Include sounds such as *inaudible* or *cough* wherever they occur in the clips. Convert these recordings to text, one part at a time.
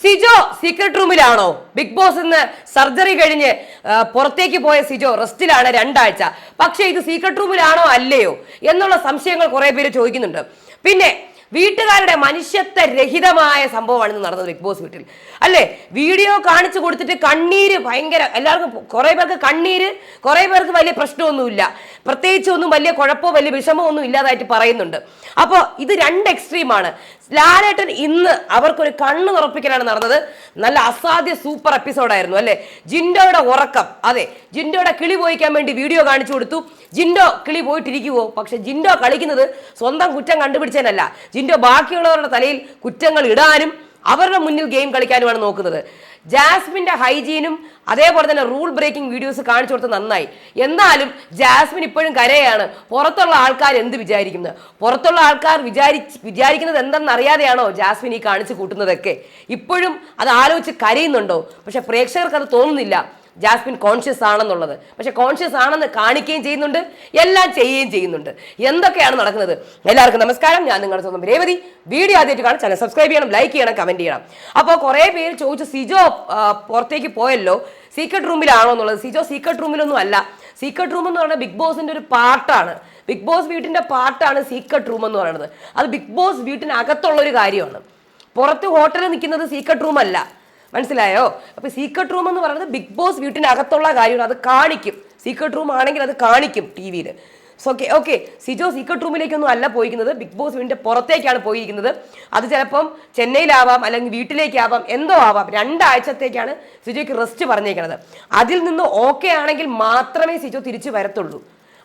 Sijo secret റൂമിലാണോ big Boss ഇന്ന് surgery കഴിഞ്ഞ് പുറത്തേക്ക് പോയ സിജോ റെസ്റ്റിലാണ് രണ്ടാഴ്ച. പക്ഷേ ഇത് സീക്രട്ട് റൂമിലാണോ അല്ലയോ എന്നുള്ള സംശയങ്ങൾ കുറെ പേര് ചോദിക്കുന്നുണ്ട്. പിന്നെ വീട്ടുകാരുടെ മനുഷ്യത്വ രഹിതമായ സംഭവമാണ് ഇന്ന് നടന്നത് ബിഗ് ബോസ് വീട്ടിൽ. അല്ലേ? വീഡിയോ കാണിച്ചു കൊടുത്തിട്ട് കണ്ണീര് ഭയങ്കര എല്ലാവർക്കും കുറെ പേർക്ക് കണ്ണീര് കുറെ പേർക്ക് വലിയ പ്രശ്നമൊന്നുമില്ല. പ്രത്യേകിച്ച് ഒന്നും വലിയ കുഴപ്പമോ വലിയ വിഷമമോ ഒന്നും ഇല്ലാതായിട്ട് പറയുന്നുണ്ട്. അപ്പോൾ ഇത് രണ്ട് എക്സ്ട്രീമാണ് ലാലേട്ടൻ ഇന്ന് അവർക്കൊരു കണ്ണ് തുറപ്പിക്കലാണ് നടന്നത്. നല്ല അസാധ്യ സൂപ്പർ എപ്പിസോഡായിരുന്നു അല്ലെ? ജിൻഡോയുടെ ഉറക്കം. അതെ ജിൻഡോയുടെ കിളി പോയിക്കാൻ വേണ്ടി വീഡിയോ കാണിച്ചു കൊടുത്തു. ജിൻഡോ കിളി പോയിട്ടിരിക്കുവോ? പക്ഷെ ജിൻഡോ കളിക്കുന്നത് സ്വന്തം കുറ്റം കണ്ടുപിടിച്ചതിനല്ല. ജിൻഡോ ബാക്കിയുള്ളവരുടെ തലയിൽ കുറ്റങ്ങൾ ഇടാനും അവരുടെ മുന്നിൽ ഗെയിം കളിക്കാനുമാണ് നോക്കുന്നത്. ജാസ്മിന്റെ ഹൈജീനും അതേപോലെ തന്നെ റൂൾ ബ്രേക്കിംഗ് വീഡിയോസ് കാണിച്ചു കൊടുത്ത് നന്നായി. എന്നാലും ജാസ്മിൻ ഇപ്പോഴും കരയാണ്. പുറത്തുള്ള ആൾക്കാർ എന്ത് വിചാരിക്കുന്നത് പുറത്തുള്ള ആൾക്കാർ വിചാരി വിചാരിക്കുന്നത് എന്തെന്ന് അറിയാതെയാണോ ജാസ്മിൻ ഈ കാണിച്ചു കൂട്ടുന്നതൊക്കെ? ഇപ്പോഴും അത് ആലോചിച്ച് കരയുന്നുണ്ടോ? പക്ഷെ പ്രേക്ഷകർക്ക് അത് തോന്നുന്നില്ല. ജാസ്മിൻ കോൺഷ്യസ് ആണെന്നുള്ളത്. പക്ഷെ കോൺഷ്യസ് ആണെന്ന് കാണിക്കുകയും ചെയ്യുന്നുണ്ട് എല്ലാം ചെയ്യുകയും ചെയ്യുന്നുണ്ട്. എന്തൊക്കെയാണ് നടക്കുന്നത്? എല്ലാവർക്കും നമസ്കാരം. ഞാൻ നിങ്ങളുടെ സ്വന്തം രേവതി. വീഡിയോ ആദ്യമായിട്ട് കാണാൻ ചാനൽ സബ്സ്ക്രൈബ് ചെയ്യണം ലൈക്ക് ചെയ്യണം കമന്റ് ചെയ്യണം. അപ്പോൾ കുറേ പേര് ചോദിച്ചു സിജോ പുറത്തേക്ക് പോയല്ലോ? സീക്രട്ട് റൂമിലാണോ എന്നുള്ളത്. സിജോ സീക്രട്ട് റൂമിലൊന്നും അല്ല. സീക്രട്ട് റൂം എന്ന് പറയുന്നത് ബിഗ് ബോസിന്റെ ഒരു പാർട്ടാണ് ബിഗ് ബോസ് വീട്ടിന്റെ പാർട്ടാണ് സീക്രട്ട് റൂം എന്ന് പറയുന്നത്. അത് ബിഗ് ബോസ് വീട്ടിനകത്തുള്ള ഒരു കാര്യമാണ്. പുറത്ത് ഹോട്ടലിൽ നിൽക്കുന്നത് സീക്രട്ട് റൂം അല്ല. മനസ്സിലായോ? അപ്പൊ സീക്രട്ട് റൂം എന്ന് പറയുന്നത് ബിഗ് ബോസ് വീട്ടിനകത്തുള്ള കാര്യമാണ്. അത് കാണിക്കും. സീക്രട്ട് റൂം ആണെങ്കിൽ അത് കാണിക്കും ടി വിയിൽ so okay okay Sijo secret റൂമിലേക്കൊന്നും അല്ല പോയിരിക്കുന്നത്. ബിഗ് ബോസ് വീടിന്റെ പുറത്തേക്കാണ് പോയിരിക്കുന്നത്. അത് ചിലപ്പം ചെന്നൈയിലാവാം അല്ലെങ്കിൽ വീട്ടിലേക്കാവാം എന്തോ ആവാം. രണ്ടാഴ്ചത്തേക്കാണ് സിജോയ്ക്ക് റെസ്റ്റ് പറഞ്ഞേക്കുന്നത് അതിൽ നിന്ന് ഓക്കെ ആണെങ്കിൽ മാത്രമേ സിജോ തിരിച്ചു വരത്തുള്ളൂ.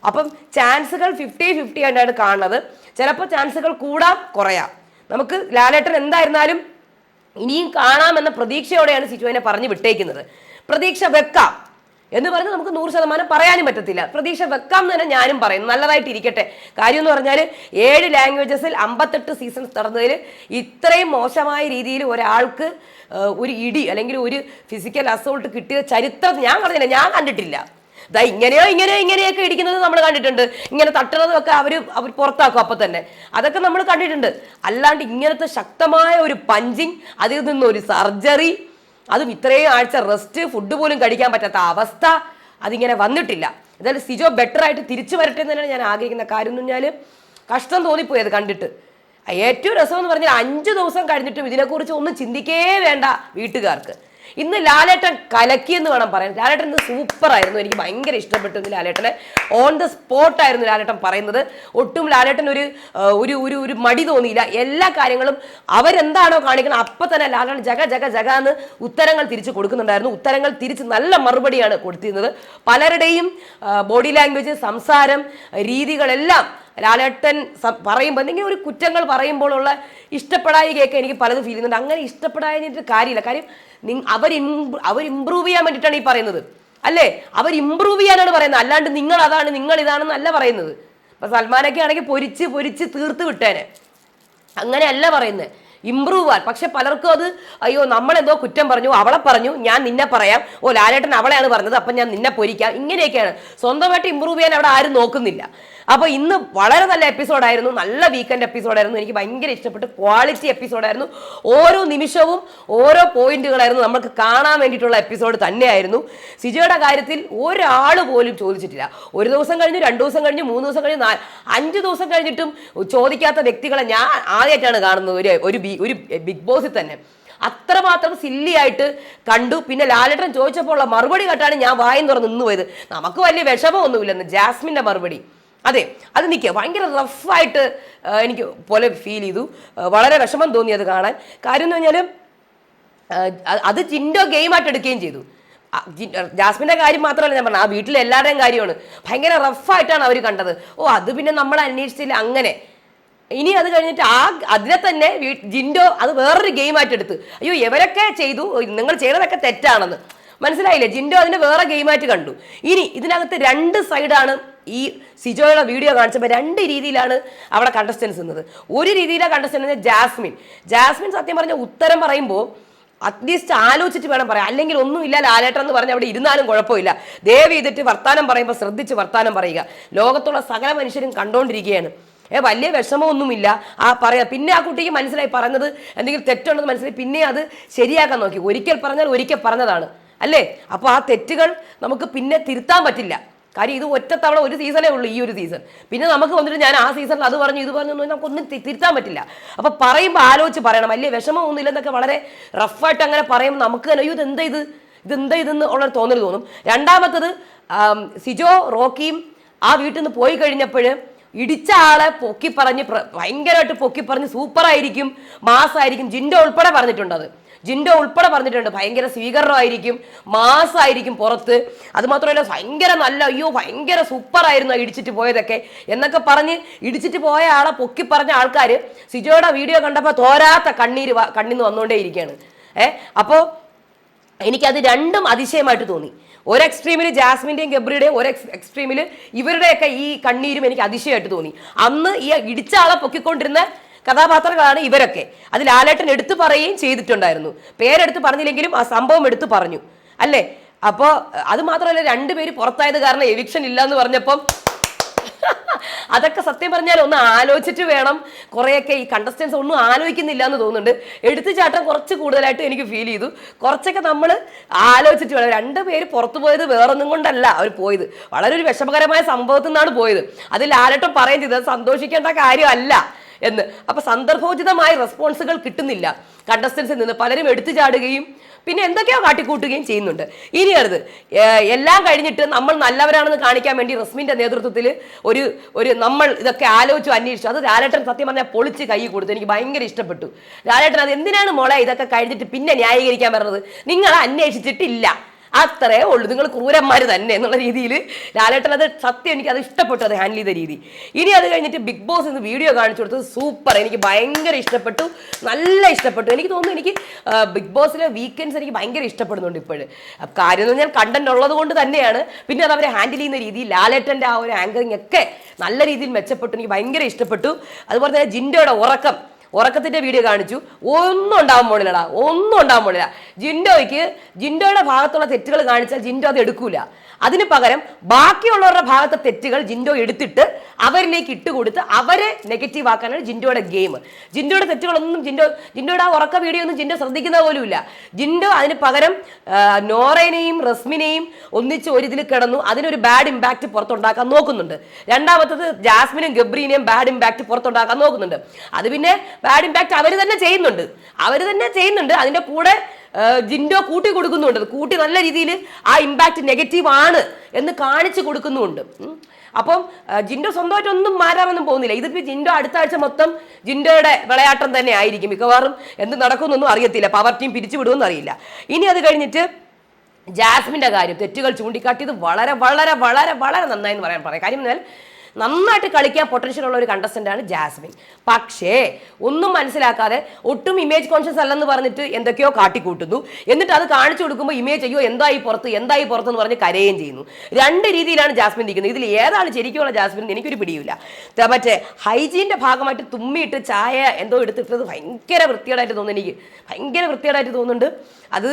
അപ്പം ചാൻസുകൾ ഫിഫ്റ്റി ഫിഫ്റ്റി ആയിട്ടാണ് കാണുന്നത്. ചിലപ്പോൾ ചാൻസുകൾ കൂടാം കുറയാം. നമുക്ക് ലാലേട്ടൻ എന്തായിരുന്നാലും ഇനിയും കാണാമെന്ന പ്രതീക്ഷയോടെയാണ് സിജുവിനെ പറഞ്ഞു വിട്ടേക്കുന്നത്. പ്രതീക്ഷ വെക്കാം എന്ന് പറഞ്ഞ് നമുക്ക് നൂറ് ശതമാനം പറയാനും പറ്റത്തില്ല. പ്രതീക്ഷ വെക്കാം എന്ന് തന്നെ ഞാനും പറയും നല്ലതായിട്ട് ഇരിക്കട്ടെ കാര്യം എന്ന് പറഞ്ഞാൽ ഏഴ് ലാംഗ്വേജസിൽ അമ്പത്തെട്ട് സീസൺസ് നടന്നതിൽ ഇത്രയും മോശമായ രീതിയിൽ ഒരാൾക്ക് ഒരു ഇടി അല്ലെങ്കിൽ ഒരു ഫിസിക്കൽ അസോൾട്ട് കിട്ടിയ ചരിത്രം ഞാൻ പറഞ്ഞില്ല ഞാൻ കണ്ടിട്ടില്ല. ദാ ഇങ്ങനെയോ ഇങ്ങനെയോ ഇങ്ങനെയൊക്കെ ഇടിക്കുന്നത് നമ്മൾ കണ്ടിട്ടുണ്ട്. ഇങ്ങനെ തട്ടുന്നതും ഒക്കെ അവർ അവർ പുറത്താക്കും അപ്പൊ തന്നെ. അതൊക്കെ നമ്മൾ കണ്ടിട്ടുണ്ട്. അല്ലാണ്ട് ഇങ്ങനത്തെ ശക്തമായ ഒരു പഞ്ചിങ് അതിൽ നിന്നൊരു സർജറി അതും ഇത്രയും ആഴ്ച റെസ്റ്റ് ഫുഡ് പോലും കഴിക്കാൻ പറ്റാത്ത അവസ്ഥ അതിങ്ങനെ വന്നിട്ടില്ല. എന്തായാലും സിജോ ബെറ്റർ ആയിട്ട് തിരിച്ചു വരട്ടെ എന്ന് തന്നെയാണ് ഞാൻ ആഗ്രഹിക്കുന്ന കാര്യം എന്ന് പറഞ്ഞാൽ കഷ്ടം തോന്നിപ്പോയി അത് കണ്ടിട്ട്. ഏറ്റവും രസം എന്ന് പറഞ്ഞാൽ അഞ്ച് ദിവസം കഴിഞ്ഞിട്ടും ഇതിനെക്കുറിച്ച് ഒന്നും ചിന്തിക്കേ വേണ്ട വീട്ടുകാർക്ക്. ഇന്ന് ലാലേട്ടൻ കലക്കി എന്ന് വേണം പറയാൻ. ലാലേട്ടൻ ഇന്ന് സൂപ്പർ ആയിരുന്നു എനിക്ക് ഭയങ്കര ഇഷ്ടപ്പെട്ടു ലാലേട്ടനെ. ഓൺ ദ സ്പോട്ട് ആയിരുന്നു ലാലേട്ടൻ പറയുന്നത്. ഒട്ടും ലാലേട്ടൻ ഒരു ഒരു ഒരു ഒരു മടി തോന്നിയില്ല. എല്ലാ കാര്യങ്ങളും അവരെന്താണോ കാണിക്കുന്നത് അപ്പൊ തന്നെ ലാലേട്ടൻ ജഗ ജഗ ജഗ എന്ന് ഉത്തരങ്ങൾ തിരിച്ചു കൊടുക്കുന്നുണ്ടായിരുന്നു. ഉത്തരങ്ങൾ തിരിച്ച് നല്ല മറുപടിയാണ് കൊടുത്തിരുന്നത്. പലരുടെയും ബോഡി ലാംഗ്വേജ് സംസാരം രീതികളെല്ലാം ലാലേട്ടൻ പറയുമ്പോൾ എന്തെങ്കിലും ഒരു കുറ്റങ്ങൾ പറയുമ്പോഴുള്ള ഇഷ്ടപ്പെടായികയൊക്കെ എനിക്ക് പലതും ഫീൽ ചെയ്യുന്നുണ്ട്. അങ്ങനെ ഇഷ്ടപ്പെടാതിട്ട് കാര്യമില്ല. കാര്യം നിങ് അവർ അവർ ഇമ്പ്രൂവ് ചെയ്യാൻ വേണ്ടിയിട്ടാണ് ഈ പറയുന്നത്. അല്ലേ? അവർ ഇമ്പ്രൂവ് ചെയ്യാനാണ് പറയുന്നത്. അല്ലാണ്ട് നിങ്ങൾ അതാണ് നിങ്ങൾ ഇതാണെന്നല്ല പറയുന്നത്. ഇപ്പൊ സൽമാനൊക്കെ ആണെങ്കിൽ പൊരിച്ച് പൊരിച്ച് തീർത്ത് വിട്ടേനെ. അങ്ങനെയല്ല പറയുന്നത്. ഇമ്പ്രൂവ് ആ പക്ഷെ പലർക്കും അത് അയ്യോ നമ്മളെന്തോ കുറ്റം പറഞ്ഞു അവളെ പറഞ്ഞു ഞാൻ നിന്നെ പറയാം. ഓ ലാലേട്ടൻ അവളെയാണ് പറഞ്ഞത് അപ്പം ഞാൻ നിന്നെ പൊരിക്കാം. ഇങ്ങനെയൊക്കെയാണ്. സ്വന്തമായിട്ട് ഇമ്പ്രൂവ് ചെയ്യാൻ അവിടെ ആരും നോക്കുന്നില്ല. അപ്പോൾ ഇന്ന് വളരെ നല്ല എപ്പിസോഡായിരുന്നു നല്ല വീക്കെൻഡ് എപ്പിസോഡായിരുന്നു എനിക്ക് ഭയങ്കര ഇഷ്ടപ്പെട്ടു. ക്വാളിറ്റി എപ്പിസോഡായിരുന്നു ഓരോ നിമിഷവും ഓരോ പോയിന്റുകളായിരുന്നു നമുക്ക് കാണാൻ വേണ്ടിയിട്ടുള്ള എപ്പിസോഡ് തന്നെയായിരുന്നു. സിജയുടെ കാര്യത്തിൽ ഒരാൾ പോലും ചോദിച്ചിട്ടില്ല. ഒരു ദിവസം കഴിഞ്ഞു രണ്ട് ദിവസം കഴിഞ്ഞു മൂന്ന് ദിവസം കഴിഞ്ഞു നാല് അഞ്ച് ദിവസം കഴിഞ്ഞിട്ടും ചോദിക്കാത്ത വ്യക്തികളെ ഞാൻ ആദ്യമായിട്ടാണ് കാണുന്നത്. ഒരു ഒരു ഒരു ബിഗ് ബോസിൽ തന്നെ. അത്രമാത്രം സില്ലിയായിട്ട് കണ്ടു. പിന്നെ ലാലേട്ടൻ ചോദിച്ചപ്പോൾ ഉള്ള മറുപടി കേട്ടാണ് ഞാൻ വായും തുറന്ന് നിന്ന് പോയത്. നമുക്ക് വലിയ വിഷമമൊന്നുമില്ലെന്ന്. ജാസ്മിന്റെ മറുപടി. അതെ അത് നിൽക്കുക ഭയങ്കര റഫായിട്ട് എനിക്ക് പോലെ ഫീൽ ചെയ്തു. വളരെ വിഷമം തോന്നി അത് കാണാൻ. കാര്യം എന്ന് പറഞ്ഞാൽ അത് ജിൻഡോ ഗെയിമായിട്ട് എടുക്കുകയും ചെയ്തു. ജാസ്മിന്റെ കാര്യം മാത്രമല്ല ഞാൻ പറഞ്ഞത് ആ വീട്ടിലെ എല്ലാവരുടെയും കാര്യമാണ്. ഭയങ്കര റഫായിട്ടാണ് അവർ കണ്ടത്. ഓ അത് പിന്നെ നമ്മൾ അന്വേഷിച്ചില്ല അങ്ങനെ. ഇനി അത് കഴിഞ്ഞിട്ട് ആ അതിനെ തന്നെ ജിൻഡോ അത് വേറൊരു ഗെയിമായിട്ട് എടുത്ത്. അയ്യോ ഇവരൊക്കെ ചെയ്തു. നിങ്ങൾ ചെയ്തതൊക്കെ തെറ്റാണെന്ന്. മനസ്സിലായില്ലേ? ജിൻഡോ അതിനെ വേറെ ഗെയിമായിട്ട് കണ്ടു. ഇനി ഇതിനകത്ത് രണ്ട് സൈഡാണ് ഈ സിജോയുടെ വീഡിയോ കാണിച്ചപ്പോൾ രണ്ട് രീതിയിലാണ് അവിടെ കണ്ടസ്റ്റൻസ് നിന്നത്. ഒരു രീതിയിലാണ് കണ്ടസ്റ്റൻസ് ജാസ്മിൻ. ജാസ്മിൻ സത്യം പറഞ്ഞ ഉത്തരം പറയുമ്പോൾ അറ്റ്ലീസ്റ്റ് ആലോചിച്ചിട്ട് വേണം പറയാം അല്ലെങ്കിൽ ഒന്നും ഇല്ല ലാലേട്ടൻ എന്ന് പറഞ്ഞ് അവിടെ ഇരുന്നാലും കുഴപ്പമില്ല. ദയവ് ചെയ്തിട്ട് വർത്താനം പറയുമ്പോൾ ശ്രദ്ധിച്ച് വർത്താനം പറയുക. ലോകത്തുള്ള സകല മനുഷ്യരും കണ്ടുകൊണ്ടിരിക്കുകയാണ് ഏ വലിയ വിഷമമൊന്നുമില്ല. ആ പറയാം പിന്നെ ആ കുട്ടിക്ക് മനസ്സിലായി പറഞ്ഞത് എന്തെങ്കിലും തെറ്റുണ്ടെന്ന് മനസ്സിലായി. പിന്നെ അത് ശരിയാക്കാൻ നോക്കി. ഒരിക്കൽ പറഞ്ഞാൽ ഒരിക്കൽ പറഞ്ഞതാണ്. അല്ലേ? അപ്പോൾ ആ തെറ്റുകൾ നമുക്ക് പിന്നെ തിരുത്താൻ പറ്റില്ല. കാര്യം ഇത് ഒറ്റത്തവണ തവണ ഒരു സീസണേ ഉള്ളൂ ഈ ഒരു സീസൺ. പിന്നെ നമുക്ക് വന്നിട്ട് ഞാൻ ആ സീസണിൽ അത് പറഞ്ഞു ഇത് പറഞ്ഞു നമുക്കൊന്നും തിരുത്താൻ പറ്റില്ല. അപ്പോൾ പറയുമ്പോൾ ആലോചിച്ച് പറയണം. വലിയ വിഷമമൊന്നുമില്ലെന്നൊക്കെ വളരെ റഫായിട്ട് അങ്ങനെ പറയുമ്പോൾ നമുക്ക് തന്നെ അയ്യോ ഇതെന്താ ഇത്? ഇതെന്താ ഇതെന്ന് ഉള്ള തോന്നൽ തോന്നും. രണ്ടാമത്തത് സിജോ റോക്കിയും ആ വീട്ടിൽ നിന്ന് പോയി കഴിഞ്ഞപ്പോൾ ഇടിച്ച ആളെ പൊക്കി പറഞ്ഞ് ഭയങ്കരമായിട്ട് പൊക്കി പറഞ്ഞ് സൂപ്പറായിരിക്കും മാസായിരിക്കും ജിൻഡോ ഉൾപ്പെടെ പറഞ്ഞിട്ടുണ്ട് അത്. ജിൻഡോ ഉൾപ്പെടെ പറഞ്ഞിട്ടുണ്ട്. ഭയങ്കര സ്വീകരണമായിരിക്കും മാസമായിരിക്കും പുറത്ത്. അത് മാത്രമല്ല ഭയങ്കര നല്ല അയ്യോ ഭയങ്കര സൂപ്പറായിരുന്നു ഇടിച്ചിട്ട് പോയതൊക്കെ എന്നൊക്കെ പറഞ്ഞ് ഇടിച്ചിട്ട് പോയ ആളെ പൊക്കി പറഞ്ഞ ആൾക്കാർ സിജോയുടെ വീഡിയോ കണ്ടപ്പോൾ തോരാത്ത കണ്ണീര് കണ്ണീന്ന് കണ്ണിന്ന് വന്നുകൊണ്ടേ ഇരിക്കുകയാണ് ഏഹ് അപ്പോൾ എനിക്കത് രണ്ടും അതിശയമായിട്ട് തോന്നി. ഒരു എക്സ്ട്രീമിൽ ജാസ്മിന്റെയും ഗബ്രിയുടെയും ഒരു എക്സ് എക്സ്ട്രീമിൽ ഇവരുടെയൊക്കെ ഈ കണ്ണീരും എനിക്ക് അതിശയമായിട്ട് തോന്നി. അന്ന് ഈ ഇടിച്ച ആളെ പൊക്കിക്കൊണ്ടിരുന്ന കഥാപാത്രങ്ങളാണ് ഇവരൊക്കെ. അതിൽ ലാലേട്ടൻ എടുത്തു പറയുകയും ചെയ്തിട്ടുണ്ടായിരുന്നു. പേരെടുത്ത് പറഞ്ഞില്ലെങ്കിലും ആ സംഭവം എടുത്തു പറഞ്ഞു. അല്ലേ? അപ്പോൾ അത് മാത്രമല്ല രണ്ടുപേര് പുറത്തായത് കാരണം എവിക്ഷൻ ഇല്ല എന്ന് പറഞ്ഞപ്പം *laughs* അതൊക്കെ സത്യം പറഞ്ഞാൽ ഒന്ന് ആലോചിച്ചിട്ട് വേണം കുറേയൊക്കെ ഈ കണ്ടസ്റ്റൻസ് ഒന്നും ആലോചിക്കുന്നില്ല എന്ന് തോന്നുന്നുണ്ട്. എടുത്തുചാട്ടം കുറച്ച് കൂടുതലായിട്ട് എനിക്ക് ഫീൽ ചെയ്തു. കുറച്ചൊക്കെ നമ്മൾ ആലോചിച്ചിട്ട് വേണം. രണ്ട് പേര് പുറത്തു പോയത് വേറൊന്നും കൊണ്ടല്ല അവർ പോയത്. വളരെ ഒരു വിഷമകരമായ സംഭവത്തിൽ നിന്നാണ് പോയത്. അത് ലാലട്ടം പറയുന്നത് സന്തോഷിക്കേണ്ട കാര്യമല്ല. എന്ന്. അപ്പൊ സന്ദർഭോചിതമായ റെസ്പോൺസുകൾ കിട്ടുന്നില്ല. കണ്ടസ്റ്റൻസിൽ നിന്ന് പലരും എടുത്തു ചാടുകയും പിന്നെ എന്തൊക്കെയോ കാട്ടിക്കൂട്ടുകയും ചെയ്യുന്നുണ്ട്. ഇനി അടുത്ത് എല്ലാം കഴിഞ്ഞിട്ട് നമ്മൾ നല്ലവരാണെന്ന് കാണിക്കാൻ വേണ്ടി റസ്മിന്റെ നേതൃത്വത്തിൽ ഒരു ഒരു നമ്മൾ ഇതൊക്കെ ആലോചിച്ചു അന്വേഷിച്ചു. അത് ലാലേട്ടൻ സത്യം പറഞ്ഞാൽ പൊളിച്ച് കൈ കൊടുത്തു. എനിക്ക് ഭയങ്കര ഇഷ്ടപ്പെട്ടു. ലാലേട്ടൻ അത് എന്തിനാണ് മോളെ ഇതൊക്കെ കഴിഞ്ഞിട്ട് പിന്നെ ന്യായീകരിക്കാൻ പറഞ്ഞത്? നിങ്ങൾ അന്വേഷിച്ചിട്ടില്ല. അത്രേ ഉള്ളൂ. നിങ്ങൾ ക്രൂരന്മാർ തന്നെ എന്നുള്ള രീതിയിൽ ലാലേട്ടൻ അത് സത്യം എനിക്ക് അത് ഇഷ്ടപ്പെട്ടു അത് ഹാൻഡിൽ ചെയ്ത രീതി. ഇനി അത് കഴിഞ്ഞിട്ട് ബിഗ് ബോസ് ഇന്ന് വീഡിയോ കാണിച്ചു കൊടുത്തത് സൂപ്പർ എനിക്ക് ഭയങ്കര ഇഷ്ടപ്പെട്ടു നല്ല ഇഷ്ടപ്പെട്ടു. എനിക്ക് തോന്നുന്നു എനിക്ക് ബിഗ് ബോസിലെ വീക്കെൻഡ്സ് എനിക്ക് ഭയങ്കര ഇഷ്ടപ്പെടുന്നുണ്ട് ഇപ്പോഴും. കാര്യം എന്ന് പറഞ്ഞാൽ കണ്ടന്റ് ഉള്ളത് കൊണ്ട് തന്നെയാണ്. പിന്നെ അത് അവരെ ഹാൻഡിൽ ചെയ്യുന്ന രീതി ലാലേട്ടന്റെ ആ ഒരു ആങ്കറിങ് ഒക്കെ നല്ല രീതിയിൽ മെച്ചപ്പെട്ടു. എനിക്ക് ഭയങ്കര ഇഷ്ടപ്പെട്ടു. അതുപോലെ തന്നെ ജിൻഡോയുടെ ഉറക്കം. ഉറക്കത്തിന്റെ വീഡിയോ കാണിച്ചു. ഒന്നും ഉണ്ടാവാൻ പോണില്ലടാ. ഒന്നും ഉണ്ടാവാൻ പോണില്ല. ജിൻഡോയ്ക്ക് ജിൻഡോയുടെ ഭാഗത്തുള്ള തെറ്റുകൾ കാണിച്ചാൽ ജിൻഡോ അത് എടുക്കൂല. അതിന് പകരം ബാക്കിയുള്ളവരുടെ ഭാഗത്തെ തെറ്റുകൾ ജിൻഡോ എടുത്തിട്ട് അവരിലേക്ക് ഇട്ടുകൊടുത്ത് അവരെ നെഗറ്റീവ് ആക്കാനാണ് ജിൻഡോയുടെ ഗെയിം ജിൻഡോയുടെ തെറ്റുകളൊന്നും ജിൻഡോ ജിൻഡോയുടെ ആ ഉറക്ക വീഡിയോ ഒന്നും ജിൻഡോ ശ്രദ്ധിക്കുന്ന പോലുമില്ല. ജിൻഡോ അതിന് പകരം നോറേനെയും റസ്മിനെയും ഒന്നിച്ച് ഒരു ഇതിൽ കിടന്നു അതിനൊരു ബാഡ് ഇമ്പാക്റ്റ് പുറത്തുണ്ടാക്കാൻ നോക്കുന്നുണ്ട്. രണ്ടാമത്തത് ജാസ്മിനും ഗബ്രീനെയും ബാഡ് ഇമ്പാക്റ്റ് പുറത്തുണ്ടാക്കാൻ നോക്കുന്നുണ്ട്. അത് പിന്നെ ബാഡ് ഇമ്പാക്റ്റ് അവർ തന്നെ ചെയ്യുന്നുണ്ട്. അവർ തന്നെ ചെയ്യുന്നുണ്ട്. അതിന്റെ കൂടെ ജിൻഡോ കൂട്ടി കൊടുക്കുന്നുണ്ട്. കൂട്ടി നല്ല രീതിയിൽ ആ ഇമ്പാക്റ്റ് നെഗറ്റീവ് ആണ് എന്ന് കാണിച്ചു കൊടുക്കുന്നുണ്ട്. അപ്പം ജിൻഡോ സ്വന്തമായിട്ടൊന്നും മാറാമെന്നും പോകുന്നില്ല. ഇതിപ്പോ ജിൻഡോ അടുത്ത ആഴ്ച മൊത്തം ജിൻഡോയുടെ വിളയാട്ടം തന്നെ ആയിരിക്കും മിക്കവാറും. എന്ത് നടക്കുമെന്നൊന്നും അറിയത്തില്ല. പവർ ടീം പിരിച്ചു വിടുമെന്ന് അറിയില്ല. ഇനി അത് കഴിഞ്ഞിട്ട് ജാസ്മിന്റെ കാര്യം തെറ്റുകൾ ചൂണ്ടിക്കാട്ടിയത് വളരെ വളരെ വളരെ വളരെ നന്നായി എന്ന് പറയാൻ പറയാം. കാര്യം എന്നാൽ നന്നായിട്ട് കളിക്കാൻ പൊട്ടൻഷ്യൽ ഉള്ള ഒരു കണ്ടസ്റ്റന്റ് ആണ് ജാസ്മിൻ. പക്ഷേ ഒന്നും മനസ്സിലാക്കാതെ ഒട്ടും ഇമേജ് കോൺഷ്യസ് അല്ലെന്ന് പറഞ്ഞിട്ട് എന്തൊക്കെയോ കാട്ടിക്കൂട്ടുന്നു. എന്നിട്ട് അത് കാണിച്ചു കൊടുക്കുമ്പോൾ ഇമേജ് അയ്യോ എന്തായി പുറത്ത് എന്തായി പുറത്ത് എന്ന് പറഞ്ഞ് കരയുകയും ചെയ്യുന്നു. രണ്ട് രീതിയിലാണ് ജാസ്മിൻ നിൽക്കുന്നത്. ഇതിൽ ഏതാണ് ശരിക്കുള്ള ജാസ്മിൻ എനിക്കൊരു പിടിയില്ല മറ്റേ ഹൈജീന്റെ ഭാഗമായിട്ട് തുമ്മിയിട്ട് ചായ എന്തോ എടുത്തിട്ടത് ഭയങ്കര വൃത്തികേടായിട്ട് തോന്നുന്നു എനിക്ക്. ഭയങ്കര വൃത്തികേടായിട്ട് തോന്നുന്നുണ്ട്. അത്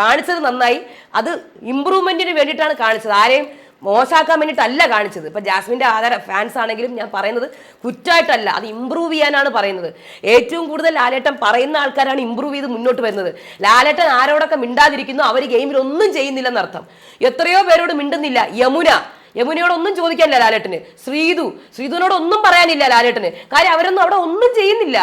കാണിച്ചത് നന്നായി. അത് ഇമ്പ്രൂവ്മെന്റിന് വേണ്ടിയിട്ടാണ് കാണിച്ചത്. ആരെയും മോശമാക്കാൻ വേണ്ടിയിട്ടല്ല കാണിച്ചത്. ഇപ്പൊ ജാസ്മിന്റെ ആധാര ഫാൻസ് ആണെങ്കിലും ഞാൻ പറയുന്നത് കുറ്റമായിട്ടല്ല അത് ഇമ്പ്രൂവ് ചെയ്യാനാണ് പറയുന്നത്. ഏറ്റവും കൂടുതൽ ലാലേട്ടൻ പറയുന്ന ആൾക്കാരാണ് ഇമ്പ്രൂവ് ചെയ്ത് മുന്നോട്ട് വരുന്നത്. ലാലേട്ടൻ ആരോടൊക്കെ മിണ്ടാതിരിക്കുന്നു അവർ ഗെയിമിൽ ഒന്നും ചെയ്യുന്നില്ലെന്നർത്ഥം എത്രയോ പേരോട് മിണ്ടുന്നില്ല. യമുന യമുനയോടൊന്നും ചോദിക്കാനില്ല ലാലേട്ടന്. ശ്രീതു ശ്രീതുവിനോടൊന്നും പറയാനില്ല ലാലേട്ടന്. കാര്യം അവരൊന്നും അവിടെ ഒന്നും ചെയ്യുന്നില്ല.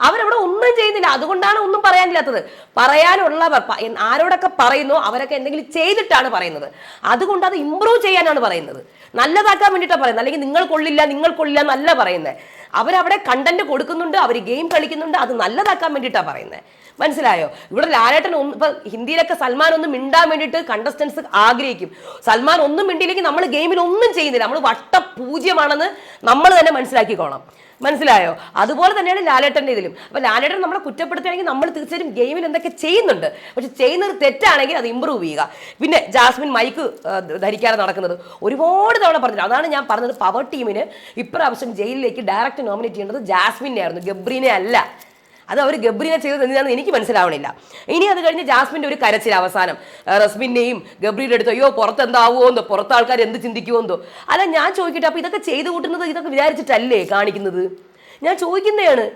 അവരവിടെ ഒന്നും ചെയ്യുന്നില്ല. അതുകൊണ്ടാണ് ഒന്നും പറയാനില്ലാത്തത്. പറയാനുള്ളവർ ആരോടൊക്കെ പറയുന്നു അവരൊക്കെ എന്തെങ്കിലും ചെയ്തിട്ടാണ് പറയുന്നത്. അതുകൊണ്ട് അത് ഇമ്പ്രൂവ് ചെയ്യാനാണ് പറയുന്നത്. നല്ലതാക്കാൻ വേണ്ടിയിട്ടാണ് പറയുന്നത്. അല്ലെങ്കിൽ നിങ്ങൾ കൊള്ളില്ല നിങ്ങൾ കൊള്ളില്ല എന്നല്ല പറയുന്നത്. അവരവിടെ കണ്ടന്റ് കൊടുക്കുന്നുണ്ട് അവർ ഗെയിം കളിക്കുന്നുണ്ട് അത് നല്ലതാക്കാൻ വേണ്ടിയിട്ടാണ് പറയുന്നത്. മനസ്സിലായോ? ഇവിടെ ലാലേട്ടൻ ഒന്ന് ഇപ്പൊ ഹിന്ദിയിലൊക്കെ സൽമാൻ ഒന്നും മിണ്ടാൻ വേണ്ടിയിട്ട് കണ്ടസ്റ്റൻസ് ആഗ്രഹിക്കും. സൽമാൻ ഒന്നും മിണ്ടിയില്ലെങ്കിൽ നമ്മൾ ഗെയിമിൽ ഒന്നും ചെയ്യുന്നില്ല. നമ്മൾ വട്ട പൂജ്യമാണെന്ന് നമ്മൾ തന്നെ മനസ്സിലാക്കിക്കോണം. മനസ്സിലായോ? അതുപോലെ തന്നെയാണ് ലാലേട്ടന്റെ ഇതിലും. അപ്പൊ ലാലേട്ടൻ നമ്മളെ കുറ്റപ്പെടുത്തുകയാണെങ്കിൽ നമ്മൾ തീർച്ചയായും ഗെയിമിൽ എന്തൊക്കെ ചെയ്യുന്നുണ്ട്. പക്ഷെ ചെയ്യുന്നത് തെറ്റാണെങ്കിൽ അത് ഇമ്പ്രൂവ് ചെയ്യുക. പിന്നെ ജാസ്മിൻ മൈക്ക് ധരിക്കാതെ നടക്കുന്നത് ഒരുപാട് തവണ പറഞ്ഞില്ല അതാണ് ഞാൻ പറഞ്ഞത്. പവർ ടീമിന് ഇപ്രാവശ്യം ജയിലിലേക്ക് ഡയറക്റ്റ് നോമിനേറ്റ് ചെയ്യേണ്ടത് ജാസ്മിനെ ആയിരുന്നു ഗബ്രീനെ അല്ല. അത് അവർ ഗബ്രീനെ ചെയ്തത് എന്തിനാണെന്ന് എനിക്ക് മനസ്സിലാവണില്ല. ഇനി അത് കഴിഞ്ഞ് ജാസ്മിന്റെ ഒരു കരച്ചിൽ അവസാനം. റസ്മിന്റെയും ഗബ്രിയുടെ അടുത്ത് അയ്യോ പുറത്ത് എന്താവുമോ എന്തോ പുറത്ത് ആൾക്കാർ എന്ത് ചിന്തിക്കുമോ എന്തോ. അല്ല ഞാൻ ചോദിക്കട്ടെ അപ്പോൾ ഇതൊക്കെ ചെയ്തു കൂട്ടുന്നത് ഇതൊക്കെ വിചാരിച്ചിട്ടല്ലേ കാണിക്കുന്നത്? ഞാൻ ചോദിക്കുന്നതാണ്.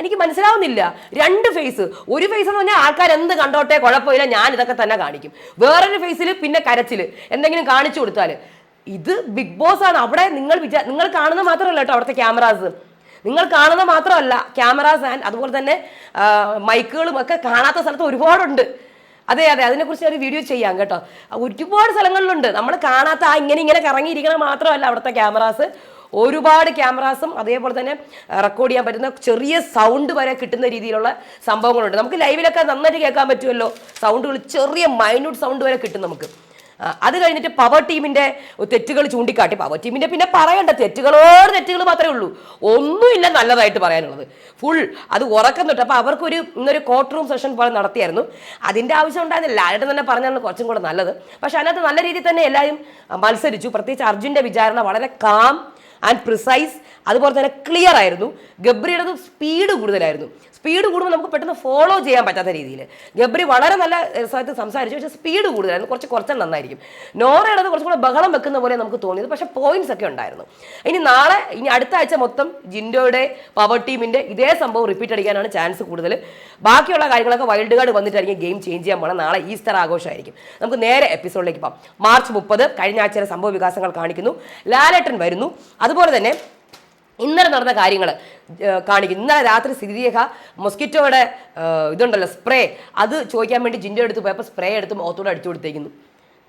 എനിക്ക് മനസ്സിലാവുന്നില്ല. രണ്ട് ഫേസ് ഒരു ഫേസ് എന്ന് പറഞ്ഞാൽ ആൾക്കാർ എന്ത് കണ്ടോട്ടെ കുഴപ്പമില്ല ഞാൻ ഇതൊക്കെ തന്നെ കാണിക്കും. വേറൊരു ഫേസിൽ പിന്നെ കരച്ചിൽ എന്തെങ്കിലും കാണിച്ചു കൊടുത്താൽ ഇത് ബിഗ് ബോസ് ആണ്. അവിടെ നിങ്ങൾ വിചാ നിങ്ങൾ കാണുന്നത് മാത്രമല്ല കേട്ടോ അവിടുത്തെ ക്യാമറാസ്. നിങ്ങൾ കാണുന്ന മാത്രമല്ല ക്യാമറാസ് ആൻഡ് അതുപോലെ തന്നെ മൈക്കുകളും ഒക്കെ കാണാത്ത സ്ഥലത്ത് ഒരുപാടുണ്ട്. അതെ അതെ അതിനെക്കുറിച്ച് ഒരു വീഡിയോ ചെയ്യാം കേട്ടോ. ഒരുപാട് സ്ഥലങ്ങളിലുണ്ട്. നമ്മൾ കാണാത്ത ആ ഇങ്ങനെ ഇങ്ങനെ കറങ്ങിയിരിക്കണ മാത്രമല്ല അവിടുത്തെ ക്യാമറാസ് ഒരുപാട് ക്യാമറാസും അതേപോലെ തന്നെ റെക്കോർഡ് ചെയ്യാൻ പറ്റുന്ന ചെറിയ സൗണ്ട് വരെ കിട്ടുന്ന രീതിയിലുള്ള സംഭവങ്ങളുണ്ട്. നമുക്ക് ലൈവിലൊക്കെ നന്നായിട്ട് കേൾക്കാൻ പറ്റുമല്ലോ. സൗണ്ടുകൾ ചെറിയ മൈന്യൂട്ട് സൗണ്ട് വരെ കിട്ടും നമുക്ക്. അത് കഴിഞ്ഞിട്ട് പവർ ടീമിന്റെ തെറ്റുകൾ ചൂണ്ടിക്കാട്ടി. പവർ ടീമിന്റെ പിന്നെ പറയണ്ട തെറ്റുകളോട് തെറ്റുകൾ മാത്രമേ ഉള്ളൂ. ഒന്നുമില്ല നല്ലതായിട്ട് പറയാനുള്ളത്. ഫുൾ അത് ഉറക്കം തൊട്ട് അപ്പൊ അവർക്കൊരു ഇന്നൊരു കോർട്ട് റൂം സെഷൻ പോലെ നടത്തിയായിരുന്നു. അതിന്റെ ആവശ്യം ഉണ്ടായിരുന്നില്ല. ആരുടെ തന്നെ പറഞ്ഞാണ് കുറച്ചും കൂടെ നല്ലത്. പക്ഷെ അതിനകത്ത് നല്ല രീതിയിൽ തന്നെ എല്ലാവരും മത്സരിച്ചു. പ്രത്യേകിച്ച് അർജുന്റെ വിചാരണ വളരെ കാം ആൻഡ് പ്രിസൈസ് അതുപോലെ തന്നെ ക്ലിയർ ആയിരുന്നു. ഗബ്രിയുടെ സ്പീഡ് കൂടുതലായിരുന്നു. സ്പീഡ് കൂടുമ്പോൾ നമുക്ക് പെട്ടെന്ന് ഫോളോ ചെയ്യാൻ പറ്റാത്ത രീതിയിൽ. ഗബ്രി വളരെ നല്ല സ്ഥലത്ത് സംസാരിച്ചു. പക്ഷേ സ്പീഡ് കൂടുതലായിരുന്നു കുറച്ച് കുറച്ച് നന്നായിരിക്കും. നോറയുടേത് കുറച്ചും കൂടെ ബഹളം വെക്കുന്ന പോലെ നമുക്ക് തോന്നിയത്. പക്ഷേ പോയിന്റ്സ് ഒക്കെ ഉണ്ടായിരുന്നു. ഇനി നാളെ ഇനി അടുത്ത ആഴ്ച മൊത്തം ജിൻഡോയുടെ പവർ ടീമിന്റെ ഇതേ സംഭവം റിപ്പീറ്റ് അടിക്കാനാണ് ചാൻസ് കൂടുതൽ. ബാക്കിയുള്ള കാര്യങ്ങളൊക്കെ വൈൽഡ് കാർഡ് വന്നിട്ടായിരിക്കും ഗെയിം ചേഞ്ച് ചെയ്യാൻ പോകണം നാളെ ഈസ്റ്റർ ആഘോഷമായിരിക്കും. നമുക്ക് നേരെ എപ്പിസോഡിലേക്ക് പോകാം. മാർച്ച് മുപ്പത് കഴിഞ്ഞ ആഴ്ചയിലെ സംഭവ വികാസങ്ങൾ കാണിക്കുന്നു. ലാലേട്ടൻ വരുന്നു. അതുപോലെ തന്നെ ഇന്നലെ നടന്ന കാര്യങ്ങൾ കാണിക്കും ഇന്നലെ രാത്രി സ്ഥിതിരേഖ മൊസ്കിറ്റോയുടെ ഇതുണ്ടല്ലോ സ്പ്രേ. അത് ചോദിക്കാൻ വേണ്ടി ജിന്റെ അടുത്ത് പോയപ്പോൾ സ്പ്രേ എടുത്ത് മുഖത്തോടെ അടിച്ചു കൊടുത്തേക്കുന്നു.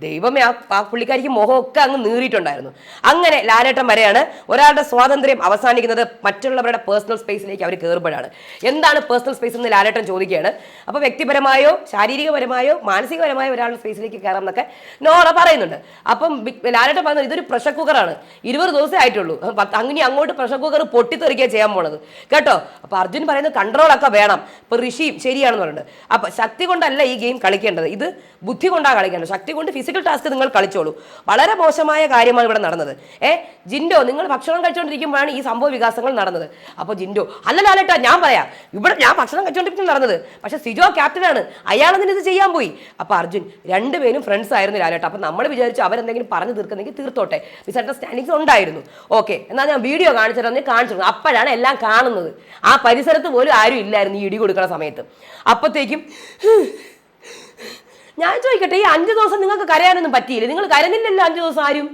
ദൈവമേ ആ പുള്ളിക്കാരിക്ക് മുഖമൊക്കെ അങ്ങ് നീറിയിട്ടുണ്ടായിരുന്നു. അങ്ങനെ ലാലേട്ടൻ വരെയാണ് ഒരാളുടെ സ്വാതന്ത്ര്യം അവസാനിക്കുന്നത് മറ്റുള്ളവരുടെ പേഴ്സണൽ സ്പേസിലേക്ക് അവർ കയറുമ്പോഴാണ് എന്താണ് പേഴ്സണൽ സ്പേസ് എന്ന് ലാലേട്ടൻ ചോദിക്കുകയാണ്. അപ്പോൾ വ്യക്തിപരമായോ ശാരീരികപരമായോ മാനസികപരമായോ ഒരാളുടെ സ്പേസിലേക്ക് കയറാം എന്നൊക്കെ നോറ പറയുന്നുണ്ട്. അപ്പം ലാലേട്ടൻ പറയുന്നത് ഇതൊരു പ്രഷർ കുക്കറാണ് ഇരുപത് ദിവസമേ ആയിട്ടുള്ളൂ. അങ്ങനെ അങ്ങോട്ട് പ്രഷർ കുക്കർ പൊട്ടിത്തെറിക്കുക ചെയ്യാൻ പോണത്. കേട്ടോ? അപ്പോൾ അർജുൻ പറയുന്നത് കൺട്രോളൊക്കെ വേണം. ഇപ്പോൾ ഋഷിയും ശരിയാണെന്ന് പറഞ്ഞിട്ടുണ്ട് അപ്പോൾ ശക്തി കൊണ്ടല്ല ഈ ഗെയിം കളിക്കേണ്ടത്. ഇത് ബുദ്ധി കൊണ്ടാണ് കളിക്കേണ്ടത്. ശക്തി കൊണ്ട് ഫിസിക്കൽ ടാസ്ക് നിങ്ങൾ കളിച്ചോളൂ. വളരെ മോശമായ കാര്യമാണ് ഇവിടെ നടന്നത്. ഏ ജിൻഡോ നിങ്ങൾ ഭക്ഷണം കഴിച്ചുകൊണ്ടിരിക്കുമ്പോഴാണ് ഈ സംഭവ വികാസങ്ങൾ നടന്നത്. അപ്പോൾ ജിൻഡോ അല്ല ലാലേട്ടാ ഞാൻ പറയാം. ഇവിടെ ഞാൻ ഭക്ഷണം കഴിച്ചുകൊണ്ടിരിക്കും നടന്നത്. പക്ഷെ സിജോ ക്യാപ്റ്റനാണ് അയാൾ അതിന് ഇത് ചെയ്യാൻ പോയി. അപ്പോൾ അർജുൻ രണ്ടുപേരും ഫ്രണ്ട്സ് ആയിരുന്നു ലാലേട്ട അപ്പോൾ നമ്മൾ വിചാരിച്ചു അവരെന്തെങ്കിലും പറഞ്ഞു തീർക്കുന്നെങ്കിൽ തീർത്തോട്ടെ. സ്റ്റാൻഡിങ്സ് ഉണ്ടായിരുന്നു. ഓക്കെ എന്നാൽ ഞാൻ വീഡിയോ കാണിച്ചിരുന്നു തരാം കാണിച്ചു. അപ്പോഴാണ് എല്ലാം കാണുന്നത്. ആ പരിസരത്ത് പോലും ആരും ഇല്ലായിരുന്നു ഈ ഇടി കൊടുക്കുന്ന സമയത്ത്. അപ്പത്തേക്കും ഞാൻ ചോദിക്കട്ടെ ഈ അഞ്ച് ദിവസം നിങ്ങൾക്ക് കരയാനൊന്നും പറ്റിയില്ല? നിങ്ങൾ കരഞ്ഞില്ലല്ലോ അഞ്ച് ദിവസം ആരും?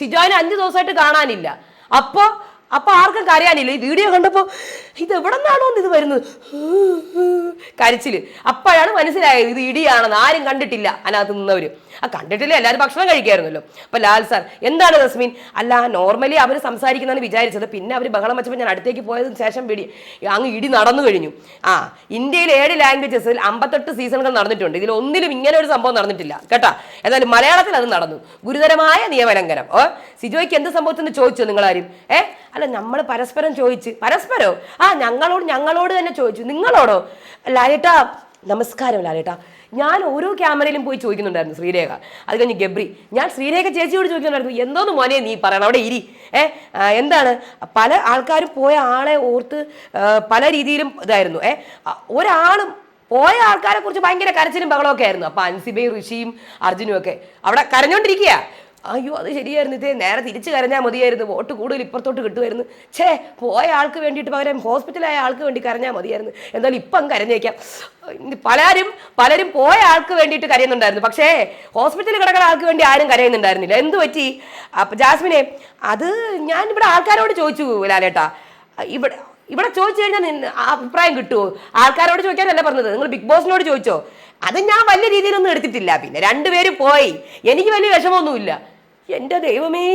സിജോനെ അഞ്ച് ദിവസമായിട്ട് കാണാനില്ല. അപ്പോ അപ്പൊ ആർക്കും കരയാനില്ല. ഈ വീഡിയോ കണ്ടപ്പോ ഇത് എവിടെ നിന്നാണോ ഇത് വരുന്നത്? കരച്ചിൽ. അപ്പോഴാണ് മനസ്സിലായത് ഇത് ഇടിയാണെന്ന്. ആരും കണ്ടിട്ടില്ല അതിനകത്ത് നിന്നവര്. ആ കണ്ടിട്ടില്ല? എല്ലാവരും ഭക്ഷണം കഴിക്കായിരുന്നല്ലോ. അപ്പൊ ലാൽ സാർ എന്താണ് റസ്മീൻ അല്ല നോർമലി അവർ സംസാരിക്കുന്നതാണ് വിചാരിച്ചത്. പിന്നെ അവർ ബഹളം വെച്ചപ്പോൾ ഞാൻ അടുത്തേക്ക് പോയതിന് ശേഷം പിടി അങ്ങ് ഇടി നടന്നു കഴിഞ്ഞു. ആ ഇന്ത്യയിൽ ഏഴ് ലാംഗ്വേജസിൽ അമ്പത്തെട്ട് സീസണുകൾ നടന്നിട്ടുണ്ട്. ഇതിൽ ഒന്നിലും ഇങ്ങനെ ഒരു സംഭവം നടന്നിട്ടില്ല. കേട്ടാ? എന്നാലും മലയാളത്തിൽ അത് നടന്നു. ഗുരുതരമായ നിയമലംഘനം. ഓ സിജോയ്ക്ക് എന്ത് സംഭവത്തിന് ചോദിച്ചു നിങ്ങളാരും? ഏ അല്ല നമ്മൾ പരസ്പരം ചോദിച്ച്. പരസ്പരോ? ആ ഞങ്ങളോട് ഞങ്ങളോട് തന്നെ ചോദിച്ചു. നിങ്ങളോടോ? ലാലേട്ടാ നമസ്കാരം ലാലേട്ടാ. ഞാൻ ഓരോ ക്യാമറയിലും പോയി ചോദിക്കുന്നുണ്ടായിരുന്നു ശ്രീരേഖ. അത് കഴിഞ്ഞ് ഗബ്രി ഞാൻ ശ്രീരേഖ ചേച്ചിയോട് ചോദിക്കുന്നുണ്ടായിരുന്നു എന്തോന്ന് മോനെ നീ പറയണം? അവിടെ ഇരി. ഏ എന്താണ്? പല ആൾക്കാരും പോയ ആളെ ഓർത്ത് പല രീതിയിലും ഇതായിരുന്നു. ഏ ഒരാളും പോയ ആൾക്കാരെ കുറിച്ച് ഭയങ്കര കരച്ചിലും ബഹളമൊക്കെ ആയിരുന്നു. അപ്പൊ അൻസിബയും ഋഷിയും അർജുനും ഒക്കെ. അവിടെ കരഞ്ഞോണ്ടിരിക്കുക അയ്യോ അത് ശരിയായിരുന്നു. ഇതേ നേരെ തിരിച്ചു കരഞ്ഞാൽ മതിയായിരുന്നു. വോട്ട് കൂടുതൽ ഇപ്പുറത്തോട്ട് കിട്ടുമായിരുന്നു. ഛേ പോയ ആൾക്ക് വേണ്ടിയിട്ട് പകരം ഹോസ്പിറ്റലായ ആൾക്ക് വേണ്ടി കരഞ്ഞാൽ മതിയായിരുന്നു. എന്തായാലും ഇപ്പം കരഞ്ഞേക്കാം. പലരും പലരും പോയ ആൾക്ക് വേണ്ടിയിട്ട് കരയുന്നുണ്ടായിരുന്നു. പക്ഷേ ഹോസ്പിറ്റലിൽ കിടക്കുന്ന ആൾക്ക് വേണ്ടി ആരും കരയുന്നുണ്ടായിരുന്നില്ല. എന്ത് പറ്റി? അപ്പം ജാസ്മിനെ അത് ഞാൻ ഇവിടെ ആൾക്കാരോട് ചോദിച്ചു ലാലേട്ടാ. ഇവിടെ ഇവിടെ ചോദിച്ചു കഴിഞ്ഞാൽ അഭിപ്രായം കിട്ടുമോ ആൾക്കാരോട് ചോദിക്കാനല്ല പറഞ്ഞത്. നിങ്ങൾ ബിഗ് ബോസിനോട് ചോദിച്ചോ? അത് ഞാൻ വലിയ രീതിയിലൊന്നും എടുത്തിട്ടില്ല. പിന്നെ രണ്ടുപേരും പോയി. എനിക്ക് വലിയ വിഷമമൊന്നുമില്ല. എന്റെ ദൈവമേ.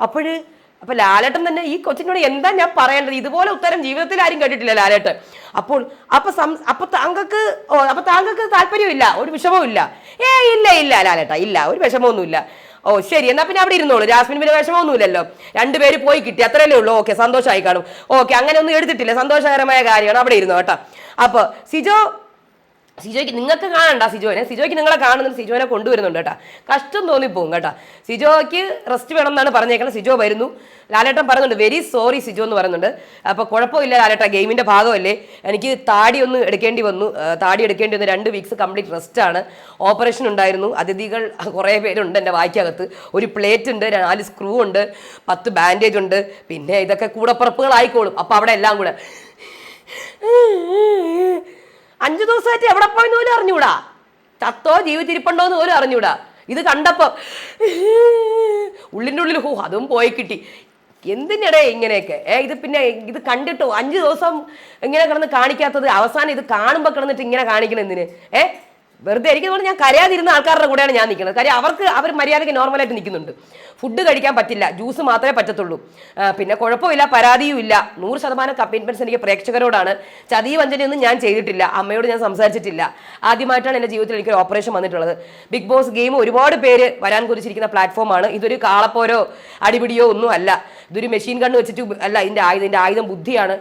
അപ്പോഴ് അപ്പൊ ലാലേട്ടൻ തന്നെ ഈ കൊച്ചിനോട് എന്താ ഞാൻ പറയേണ്ടത്? ഇതുപോലെ ഉത്തരം ജീവിതത്തിൽ ആരും കേട്ടിട്ടില്ല ലാലേട്ടൻ. അപ്പോൾ അപ്പൊ സം- അപ്പൊ താങ്കൾക്ക് ഓ അപ്പൊ താങ്കൾക്ക് താല്പര്യമില്ല ഒരു വിഷമവും ഇല്ല ഏ ഇല്ല ഇല്ല ലാലേട്ട ഇല്ല ഒരു വിഷമമൊന്നുമില്ല. ഓ ശരി എന്നാ പിന്നെ അവിടെ ഇരുന്നോളൂ. ജാസ്മിൻ പിന്നെ വിഷമമൊന്നുമില്ലല്ലോ. രണ്ടുപേര് പോയി കിട്ടി അത്രയല്ലേ ഉള്ളൂ. ഓക്കെ സന്തോഷമായി കാണും. ഓക്കെ അങ്ങനെ ഒന്നും എടുത്തിട്ടില്ല. സന്തോഷകരമായ കാര്യമാണ് അവിടെ ഇരുന്നു കേട്ടോ. അപ്പൊ സിജോ സിജോയ്ക്ക് നിങ്ങൾക്ക് കാണണ്ട സിജോനെ. സിജോയ്ക്ക് നിങ്ങളെ കാണുന്നുണ്ട് സിജോനെ കൊണ്ടുവരുന്നുണ്ട് കേട്ടോ. കഷ്ടം തോന്നിപ്പോവും കേട്ടോ. സിജോയ്ക്ക് റെസ്റ്റ് വേണം എന്നാണ് പറഞ്ഞേക്കുന്നത്. സിജോ വരുന്നു. ലാലേട്ടൻ പറയുന്നുണ്ട് വെരി സോറി സിജോ എന്ന് പറയുന്നുണ്ട്. അപ്പോൾ കുഴപ്പമില്ല ലാലേട്ട ഗെയിമിന്റെ ഭാഗമല്ലേ. എനിക്ക് താടി ഒന്ന് എടുക്കേണ്ടി വന്നു. താടി എടുക്കേണ്ടി വന്നു രണ്ട് വീക്സ് കംപ്ലീറ്റ് റെസ്റ്റ് ആണ്. ഓപ്പറേഷൻ ഉണ്ടായിരുന്നു. അതിഥികൾ കുറേ പേരുണ്ട് എന്റെ വായിക്കകത്ത്. ഒരു പ്ലേറ്റ് ഉണ്ട് നാല് സ്ക്രൂ ഉണ്ട് പത്ത് ബാൻഡേജ് ഉണ്ട്. പിന്നെ ഇതൊക്കെ കൂടപ്പുറപ്പുകളായിക്കോളും. അപ്പോൾ അവിടെ എല്ലാം കൂടെ. അഞ്ചു ദിവസമായിട്ട് എവിടെ പോയെന്ന് പോലും അറിഞ്ഞൂടാ. ചത്തോ ജീവിച്ചിരിപ്പുണ്ടോ എന്ന് പോലും അറിഞ്ഞൂടാ. ഇത് കണ്ടപ്പോ ഉള്ളിന്റെ ഉള്ളിൽ ഹോ അതും പോയി കിട്ടി. എന്തിനിടെ ഇങ്ങനെയൊക്കെ? ഏ ഇത് പിന്നെ ഇത് കണ്ടിട്ടോ? അഞ്ച് ദിവസം ഇങ്ങനെ കിടന്ന് കാണിക്കാത്തത് അവസാനം ഇത് കാണുമ്പോൾ കിടന്നിട്ട് ഇങ്ങനെ കാണിക്കണം എന്തിന്? ഏ? വെറുതെ എനിക്ക് തോന്നുന്നു ഞാൻ കരയാതിരുന്ന ആൾക്കാരുടെ കൂടെയാണ് ഞാൻ നിൽക്കുന്നത്. കാര്യം അവർക്ക് അവർ മര്യാദയ്ക്ക് നോർമലായിട്ട് നിൽക്കുന്നുണ്ട്. ഫുഡ് കഴിക്കാൻ പറ്റില്ല ജ്യൂസ് മാത്രമേ പറ്റത്തുള്ളൂ. പിന്നെ കുഴപ്പമില്ല പരാതിയും ഇല്ല. നൂറ് ശതമാനം കമ്മിറ്റ്മെന്റ്സ് എനിക്ക് പ്രേക്ഷകരോടാണ്. ചതി വഞ്ചനയൊന്നും ഞാൻ ചെയ്തിട്ടില്ല. അമ്മയോട് ഞാൻ സംസാരിച്ചിട്ടില്ല. ആദ്യമായിട്ടാണ് എന്റെ ജീവിതത്തിൽ എനിക്ക് ഓപ്പറേഷൻ വന്നിട്ടുള്ളത്. ബിഗ് ബോസ് ഗെയിം ഒരുപാട് പേര് വരാൻ കുറിച്ചിരിക്കുന്ന പ്ലാറ്റ്ഫോമാണ് ഇതൊരു കാളപ്പോരോ അടിപിടിയോ ഒന്നും അല്ല. ഇതൊരു മെഷീൻ കണ്ണ് വെച്ചിട്ട് അല്ല ഇതിന്റെ ആയുധം ഇതിന്റെ ആയുധം ബുദ്ധിയാണ്.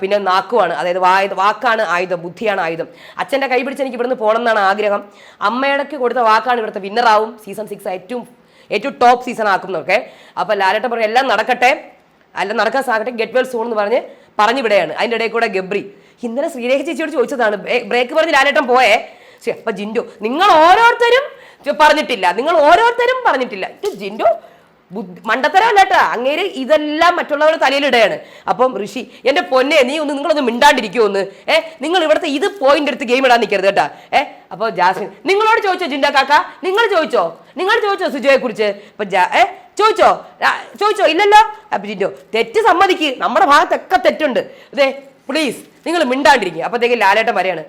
പിന്നെ നാക്കുമാണ് അതായത് വായ വാക്കാണ് ആയുധം ബുദ്ധിയാണ് ആയുധം. അച്ഛന്റെ കൈ പിടിച്ച് എനിക്ക് ഇവിടുന്ന് പോകണം എന്നാണ് ആഗ്രഹം. അമ്മയുടെക്ക് കൊടുത്ത വാക്കാണ് ഇവിടുത്തെ വിന്നറാവും സീസൺ സിക്സ് ഏറ്റവും ഏറ്റവും ടോപ്പ് സീസൺ ആക്കും എന്നൊക്കെ അപ്പോൾ ലാലേട്ടൻ പറയും എല്ലാം നടക്കട്ടെ. അല്ല നടക്കാൻ സാകട്ടെ ഗെറ്റ് വെൽ സോൺ എന്ന് പറഞ്ഞ് പറഞ്ഞു വിടെയാണ് അതിന്റെ ഇടയിൽ കൂടെ ഗബ്രി. ഇന്നലെ ശ്രീരേഖ ചേച്ചിയോട് ചോദിച്ചതാണ് ബ്രേക്ക് പറഞ്ഞ് ലാലേട്ടൻ പോയേ? ശരി അപ്പം ജിൻഡു നിങ്ങൾ ഓരോരുത്തരും പറഞ്ഞിട്ടില്ല. നിങ്ങൾ ഓരോരുത്തരും പറഞ്ഞിട്ടില്ല. ജിൻഡു മണ്ടത്തരമല്ല കേട്ടോ അങ്ങേര് ഇതെല്ലാം മറ്റുള്ളവരുടെ തലയിലിടുകയാണ് അപ്പം ഋഷി എന്റെ പൊന്നെ നീ ഒന്ന് നിങ്ങളൊന്ന് മിണ്ടാണ്ടിരിക്കുമോ ഒന്ന് ഏ നിങ്ങൾ ഇവിടുത്തെ ഇത് പോയിന്റ് എടുത്ത് ഗെയിം ഇടാൻ നിൽക്കരുത് കേട്ടാ. ഏ അപ്പോൾ ജാസ്മിൻ നിങ്ങളോട് ചോദിച്ചോ ജിൻഡ കാക്ക? നിങ്ങൾ ചോദിച്ചോ? നിങ്ങൾ ചോദിച്ചോ സുജയെ കുറിച്ച് ഇപ്പൊ ജാ- ഏ ചോദിച്ചോ? ചോദിച്ചോ? ഇല്ലല്ലോ? അപ്പൊ ജിൻഡോ തെറ്റ് സമ്മതിക്ക്. നമ്മുടെ ഭാഗത്തൊക്കെ തെറ്റുണ്ട്. അതെ പ്ലീസ് നിങ്ങൾ മിണ്ടാണ്ടിരിക്കുക അപ്പോഴത്തേക്ക് ലാലേട്ടൻ പറയാണ്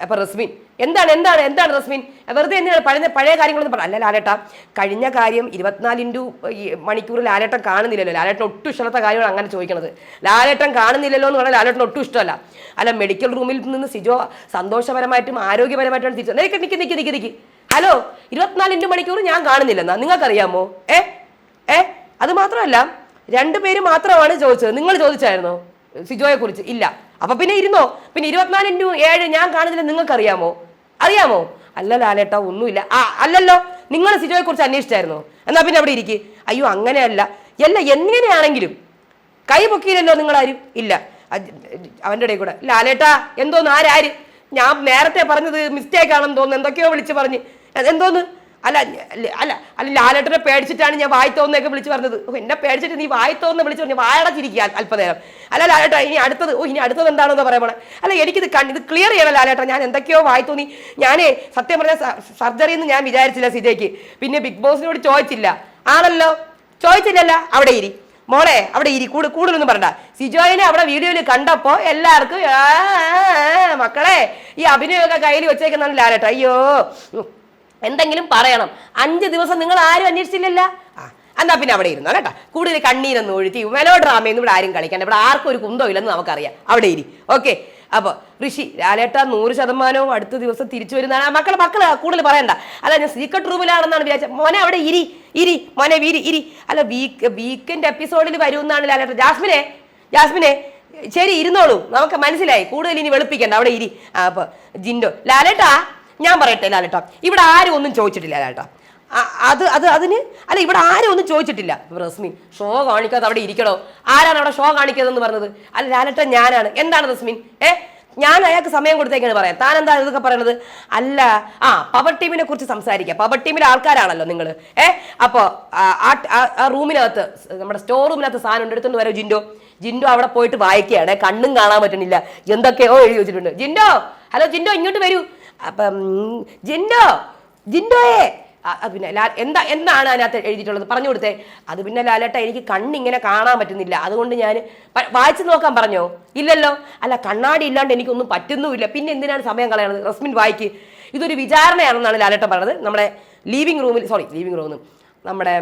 അപ്പൊ റസ്മിൻ എന്താണ് എന്താണ് എന്താണ് റസ്മിൻ? വെറുതെ എന്തിനാണ് പഴയ പഴയ കാര്യങ്ങളൊന്നും പറഞ്ഞു അല്ല ലാലേട്ട കഴിഞ്ഞ കാര്യം ഇരുപത്തിനാല് ഇന്റു മണിക്കൂറിൽ ലാലേട്ടൻ കാണുന്നില്ലല്ലോ. ലാലേട്ടൻ ഒട്ടും ഇഷ്ടത്തെ കാര്യമാണ് അങ്ങനെ ചോദിക്കണത്. ലാലേട്ടൻ കാണുന്നില്ലല്ലോ എന്ന് പറഞ്ഞാൽ ലാലേട്ടൻ ഒട്ടും ഇഷ്ടമല്ല. അല്ല മെഡിക്കൽ റൂമിൽ നിന്ന് സിജോ സന്തോഷപരമായിട്ടും ആരോഗ്യപരമായിട്ടും തിരിച്ചു നിനക്ക് നിൽക്കി നിൽക്കി നിൽക്കി നിൽക്കി ഹലോ ഇരുപത്തിനാല് ഇന്റു മണിക്കൂർ ഞാൻ കാണുന്നില്ലെന്നാ നിങ്ങൾക്കറിയാമോ? ഏ? ഏ? അത് മാത്രമല്ല രണ്ടുപേര് മാത്രമാണ് ചോദിച്ചത്. നിങ്ങൾ ചോദിച്ചായിരുന്നോ? സിജോയെ കുറിച്ച് ഇല്ല. അപ്പൊ പിന്നെ ഇരുന്നോ? പിന്നെ ഇരുപത്തിനാല് ഇന്റു ഏഴ് ഞാൻ കാണുന്നില്ല നിങ്ങൾക്ക് അറിയാമോ? അല്ല ലാലേട്ട ഒന്നുമില്ല. ആ അല്ലല്ലോ. നിങ്ങൾ സിജോയെ കുറിച്ച് അന്വേഷിച്ചായിരുന്നോ? എന്നാ പിന്നെ അവിടെ ഇരിക്കും. അയ്യോ അങ്ങനെയല്ല. അല്ല എങ്ങനെയാണെങ്കിലും. കൈ പൊക്കിയില്ലല്ലോ നിങ്ങളാരും? ഇല്ല. അവന്റെ ഇടയിൽ കൂടെ. ലാലേട്ടാ എന്തോന്ന്? ആരാര്? ഞാൻ നേരത്തെ പറഞ്ഞത് മിസ്റ്റേക്ക് ആണെന്ന് തോന്നുന്നു. എന്തൊക്കെയോ വിളിച്ച് പറഞ്ഞ്. എന്തോന്ന്? അല്ല അല്ല- അല്ല ലാലേട്ടനെ പേടിച്ചിട്ടാണ് ഞാൻ വായി തോന്നൊക്കെ വിളിച്ചു പറഞ്ഞത്. ഓ എന്നെ പേടിച്ചിട്ട് നീ വായി തോന്നുന്ന വിളിച്ചു പറഞ്ഞു വായടച്ചിരിക്കുക അല്പനേരം. അല്ല ലാലേട്ടാ ഇനി അടുത്തത് ഓ ഇനി അടുത്തത് എന്താണെന്ന് പറയണം അല്ല എനിക്കിത് കണ്ട് ഇത് ക്ലിയർ ചെയ്യണം ലാലേട്ടാ ഞാൻ എന്തൊക്കെയോ വായി തോന്നി ഞാനേ സത്യം പറഞ്ഞ സർജറി എന്ന് ഞാൻ വിചാരിച്ചില്ല സീതയ്ക്ക് പിന്നെ ബിഗ് ബോസിനോട് ചോദിച്ചില്ല. ആണല്ലോ? ചോദിച്ചില്ലല്ല? അവിടെ ഇരി. മോളെ അവിടെ ഇരി കൂടു കൂടുതലൊന്നും പറയണ്ട. സിജോയിനെ അവിടെ വീഡിയോയിൽ കണ്ടപ്പോൾ എല്ലാവർക്കും മക്കളെ ഈ അഭിനയമൊക്കെ കയ്യിൽ വെച്ചേക്കുന്നതാണ് ലാലേട്ടാ. അയ്യോ. എന്തെങ്കിലും പറയണം. അഞ്ച് ദിവസം നിങ്ങൾ ആരും അന്വേഷിച്ചില്ലല്ല? എന്നാ പിന്നെ അവിടെ ഇരുന്നോ കേട്ടോ. കൂടുതൽ കണ്ണീരൊന്നും ഒഴുത്തി മെലോ ഡ്രാമയൊന്നും ഇവിടെ ആരും കളിക്കണ്ട. ഇവിടെ ആർക്കും ഒരു കുന്തോ ഇല്ലെന്ന് നമുക്കറിയാം. അവിടെ ഇരി. ഓക്കെ. അപ്പോൾ ഋഷി ലാലേട്ട നൂറ് ശതമാനവും അടുത്ത ദിവസം തിരിച്ചു വരുന്നതാണ്. മക്കളെ മക്കൾ കൂടുതൽ പറയണ്ട. അല്ല ഞാൻ സീക്രട്ട് റൂമിലാണെന്നാണ് വിചാരിച്ചത്. മോനെ അവിടെ ഇരി ഇരി മോനെ വീരി ഇരി. അല്ല വീക്ക് വീക്കെൻഡ് എപ്പിസോഡിൽ വരുമെന്നാണ് ലാലേട്ട ജാസ്മിനെ ജാസ്മിനെ ശരി ഇരുന്നോളൂ. നമുക്ക് മനസ്സിലായി. കൂടുതൽ ഇനി വെളുപ്പിക്കണ്ട. അവിടെ ഇരി. ആ അപ്പൊ ജിൻഡോ ലാലേട്ടാ ഞാൻ പറയട്ടെ ലാലേട്ടോ ഇവിടെ ആരും ഒന്നും ചോദിച്ചിട്ടില്ല ലാലേട്ടോ അത് അത് അതിന്? അല്ല ഇവിടെ ആരും ഒന്നും ചോദിച്ചിട്ടില്ല. റസ്മിൻ ഷോ കാണിക്കാതെ അവിടെ ഇരിക്കണോ? ആരാണ് അവിടെ ഷോ കാണിക്കുന്നതെന്ന് പറഞ്ഞത്? അല്ല ലാലേട്ട ഞാനാണ്. എന്താണ് റസ്മിൻ? ഏ? ഞാൻ അയാൾക്ക് സമയം കൊടുത്തേക്കാണ് പറയാം. താൻ എന്താ ഇതൊക്കെ പറയണത്? അല്ല ആ പവർ ടീമിനെ കുറിച്ച് സംസാരിക്കാം. പവർ ടീമിലെ ആൾക്കാരാണല്ലോ നിങ്ങൾ ഏ? അപ്പോൾ ആ റൂമിനകത്ത് നമ്മുടെ സ്റ്റോർ റൂമിനകത്ത് സാധനം ഉണ്ട്. എടുത്തുകൊണ്ട് വരാം ജിൻഡോ. ജിൻഡോ അവിടെ പോയിട്ട് വായിക്കുകയാണ്. കണ്ണും കാണാൻ പറ്റുന്നില്ല. എന്തൊക്കെയോ എഴുതി വെച്ചിട്ടുണ്ട്. ജിൻഡോ! ഹലോ ജിൻഡോ ഇങ്ങോട്ട് വരൂ. അപ്പം ജിൻഡോ ജിൻഡോയെ. പിന്നെ ലാൽ എന്താ എന്താണ് അതിനകത്ത് എഴുതിയിട്ടുള്ളത്? പറഞ്ഞു കൊടുത്തേ. അത് പിന്നെ ലാലേട്ട എനിക്ക് കണ്ണിങ്ങനെ കാണാൻ പറ്റുന്നില്ല. അതുകൊണ്ട് ഞാൻ വായിച്ചു നോക്കാൻ പറഞ്ഞോ? ഇല്ലല്ലോ. അല്ല കണ്ണാടി ഇല്ലാണ്ട് എനിക്കൊന്നും പറ്റുന്നുമില്ല. പിന്നെ എന്തിനാണ് സമയം കളയണത്? റസ്മിൻ വായിക്ക്. ഇതൊരു വിചാരണയാണെന്നാണ് ലാലേട്ട പറഞ്ഞത്. നമ്മുടെ ലീവിംഗ് റൂമിൽ സോറി ലീവിംഗ് റൂമിൽ. നമ്മുടെ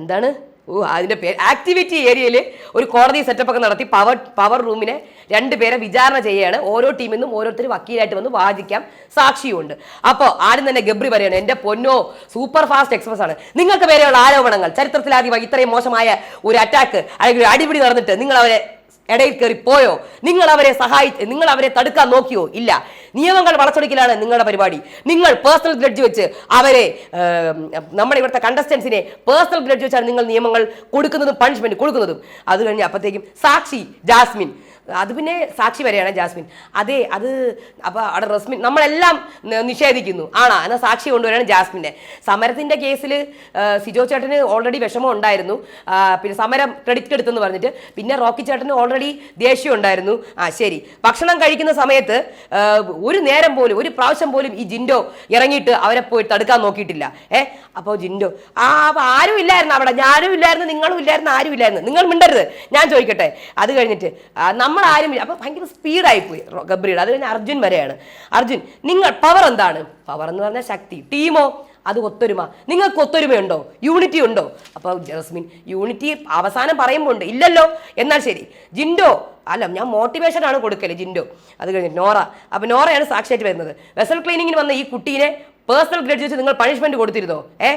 എന്താണ്? ഓ അതിന്റെ പേര് ആക്ടിവിറ്റി ഏരിയയിൽ ഒരു കോടതി സെറ്റപ്പ് ഒക്കെ നടത്തി പവർ പവർ റൂമിനെ രണ്ടുപേരെ വിചാരണ ചെയ്യുകയാണ് ഓരോ ടീമിൽ നിന്നും ഓരോരുത്തർ വക്കീലായിട്ട് വന്ന് വാദിക്കാം സാക്ഷിയുമുണ്ട് അപ്പോൾ ആദ്യം തന്നെ ഗബ്രി പറയാണ് എന്റെ പൊന്നോ സൂപ്പർ ഫാസ്റ്റ് എക്സ്പ്രസ് ആണ്. നിങ്ങൾക്ക് പേരെയുള്ള ആരോപണങ്ങൾ ചരിത്രത്തിലാദ്യമായി ഇത്രയും മോശമായ ഒരു അറ്റാക്ക് അല്ലെങ്കിൽ ഒരു അടിപിടി നടന്നിട്ട് നിങ്ങൾ അവരെ ഇടയിൽ കയറി പോയോ? നിങ്ങൾ അവരെ സഹായി നിങ്ങൾ അവരെ തടുക്കാൻ നോക്കിയോ? ഇല്ല. നിയമങ്ങൾ വളച്ചൊടിക്കലാണ് നിങ്ങളുടെ പരിപാടി. നിങ്ങൾ പേഴ്സണൽ ഗ്രഡ്ജ് വെച്ച് അവരെ നമ്മുടെ ഇവിടുത്തെ കണ്ടസ്റ്റൻസിനെ പേഴ്സണൽ ഗ്രഡ്ജ് വെച്ചാണ് നിങ്ങൾ നിയമങ്ങൾ കൊടുക്കുന്നതും പണിഷ്മെന്റ് കൊടുക്കുന്നതും. അത് കഴിഞ്ഞ് അപ്പോഴത്തേക്കും സാക്ഷി ജാസ്മിൻ. അത് പിന്നെ സാക്ഷി വരെയാണ് ജാസ്മിൻ. അതെ അത് അപ്പോൾ അവിടെ റസ്മിൻ നമ്മളെല്ലാം നിഷേധിക്കുന്നു. ആണോ? എന്നാൽ സാക്ഷി കൊണ്ടുവരാണ് ജാസ്മിന്റെ സമരത്തിന്റെ കേസിൽ സിജോ ചേട്ടന് ഓൾറെഡി വിഷമം ഉണ്ടായിരുന്നു. പിന്നെ സമരം ക്രെഡിറ്റ് എടുത്തെന്ന് പറഞ്ഞിട്ട് പിന്നെ റോക്കി ചേട്ടന് ഓൾറെഡി ദേഷ്യം ഉണ്ടായിരുന്നു. ആ ശരി. ഭക്ഷണം കഴിക്കുന്ന സമയത്ത് ഒരു നേരം പോലും ഒരു പ്രാവശ്യം പോലും ഈ ജിൻഡോ ഇറങ്ങിയിട്ട് അവരെ പോയി തടുക്കാൻ നോക്കിയിട്ടില്ല. ഏ? അപ്പോൾ ജിൻഡോ ആ അപ്പൊ ആരും ഇല്ലായിരുന്നു അവിടെ. ഞാനും ഇല്ലായിരുന്നു നിങ്ങളും ഇല്ലായിരുന്നു ആരും ഇല്ലായിരുന്നു. നിങ്ങൾ മിണ്ടരുത്. ഞാൻ ചോദിക്കട്ടെ. അത് കഴിഞ്ഞിട്ട് ആ, നമ്മൾ ആരും ഇല്ല. അപ്പൊ ഭയങ്കര സ്പീഡായി പോയി ഗബ്രിയുടെ അത് കഴിഞ്ഞ് അർജുൻ വരെയാണ്. അർജുൻ നിങ്ങൾ പവർ എന്താണ്? പവർ എന്ന് പറഞ്ഞാൽ ശക്തി. ടീമോ അത് ഒത്തൊരുമ. നിങ്ങൾക്ക് ഒത്തൊരുമയുണ്ടോ യൂണിറ്റി ഉണ്ടോ? അപ്പോൾ ജസ്മിൻ യൂണിറ്റി അവസാനം പറയുമ്പോൾ ഉണ്ട്. ഇല്ലല്ലോ. എന്നാൽ ശരി. ജിൻഡോ അല്ല ഞാൻ മോട്ടിവേഷൻ ആണ് കൊടുക്കൽ ജിൻഡോ. അത് കഴിഞ്ഞ് നോറ. അപ്പൊ നോറയാണ് സാക്ഷിയായിട്ട് വരുന്നത്. വെസൽ ക്ലീനിങ്ങിന് വന്ന ഈ കുട്ടീനെ പേഴ്സണൽ ഗ്രഡ്ജ് വെച്ച് നിങ്ങൾ പണിഷ്മെന്റ് കൊടുത്തിരുന്നോ? ഏ?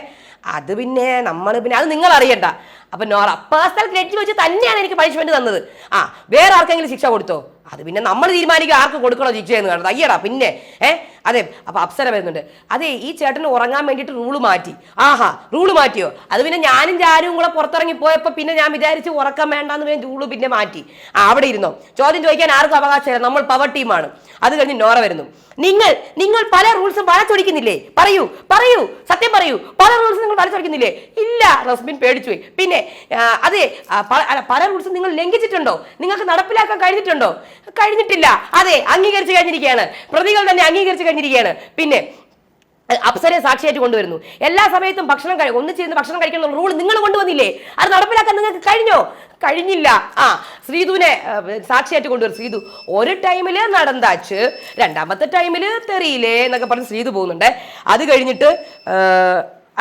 അത് പിന്നെ നമ്മൾ പിന്നെ അത് നിങ്ങൾ അറിയണ്ട അപ്പൊ നോറ പേഴ്സണൽ ക്രെഡിറ്റ് വെച്ച് തന്നെയാണ് എനിക്ക് പണിഷ്മെന്റ് തന്നത്. ആ വേറെ ആർക്കെങ്കിലും ശിക്ഷ കൊടുത്തോ? അത് പിന്നെ നമ്മൾ തീരുമാനിക്കുക ആർക്ക് കൊടുക്കണോ ശിക്ഷ എന്ന് കാണുന്നത് അയ്യടാ പിന്നെ ഏ? അതെ അപ്പൊ അപ്സര വരുന്നുണ്ട്. അതെ ഈ ചേട്ടന് ഉറങ്ങാൻ വേണ്ടിയിട്ട് റൂൾ മാറ്റി. ആഹാ റൂൾ മാറ്റിയോ? അത് പിന്നെ ഞാനും ജാനും കൂടെ പുറത്തിറങ്ങി പോയപ്പോ പിന്നെ ഞാൻ വിചാരിച്ച് ഉറക്കം വേണ്ടാന്ന് പിന്നെ റൂൾ പിന്നെ മാറ്റി. ആ അവിടെ ഇരുന്നോ. ചോദ്യം ചോദിക്കാൻ ആർക്കും അവകാശമില്ല. നമ്മൾ പവർ ടീമാണ് അത് കഴിഞ്ഞ് നോറ വരുന്നു. നിങ്ങൾ നിങ്ങൾ പല റൂൾസും വളച്ചൊടിക്കുന്നില്ലേ പറയൂ പറയൂ. പറയൂ. പല റൂൾസ് നിങ്ങൾ വളച്ചൊടിക്കുന്നില്ലേ ഇല്ല റസ്മിൻ പേടിച്ചു പോയി പിന്നെ അതെ പല റൂൾസ് നിങ്ങൾ ലംഘിച്ചിട്ടുണ്ടോ? നിങ്ങൾക്ക് നടപ്പിലാക്കാൻ കഴിഞ്ഞിട്ടുണ്ടോ? കഴിഞ്ഞിട്ടില്ല. അതെ അംഗീകരിച്ചു കഴിഞ്ഞിരിക്കുകയാണ്. പ്രതികൾ തന്നെ അംഗീകരിച്ചു കഴിഞ്ഞിരിക്കുകയാണ്. പിന്നെ അപ്സരയെ സാക്ഷിയായിട്ട് കൊണ്ടുവരുന്നു. എല്ലാ സമയത്തും ഭക്ഷണം കഴി ചെയ്യുന്ന ഭക്ഷണം കഴിക്കുന്ന റൂൾ നിങ്ങൾ കൊണ്ടുവന്നില്ലേ? അത് നടപ്പിലാക്കാൻ നിങ്ങൾക്ക് കഴിഞ്ഞോ? കഴിഞ്ഞില്ല. ആ ശ്രീധുവിനെ സാക്ഷിയായിട്ട് കൊണ്ടുവരും. ശ്രീധു ഒരു ടൈമിൽ നടന്താച്ച് രണ്ടാമത്തെ ടൈമിൽ തെറിയില്ലേ എന്നൊക്കെ പറഞ്ഞ് ശ്രീധു പോകുന്നുണ്ട്. അത് കഴിഞ്ഞിട്ട്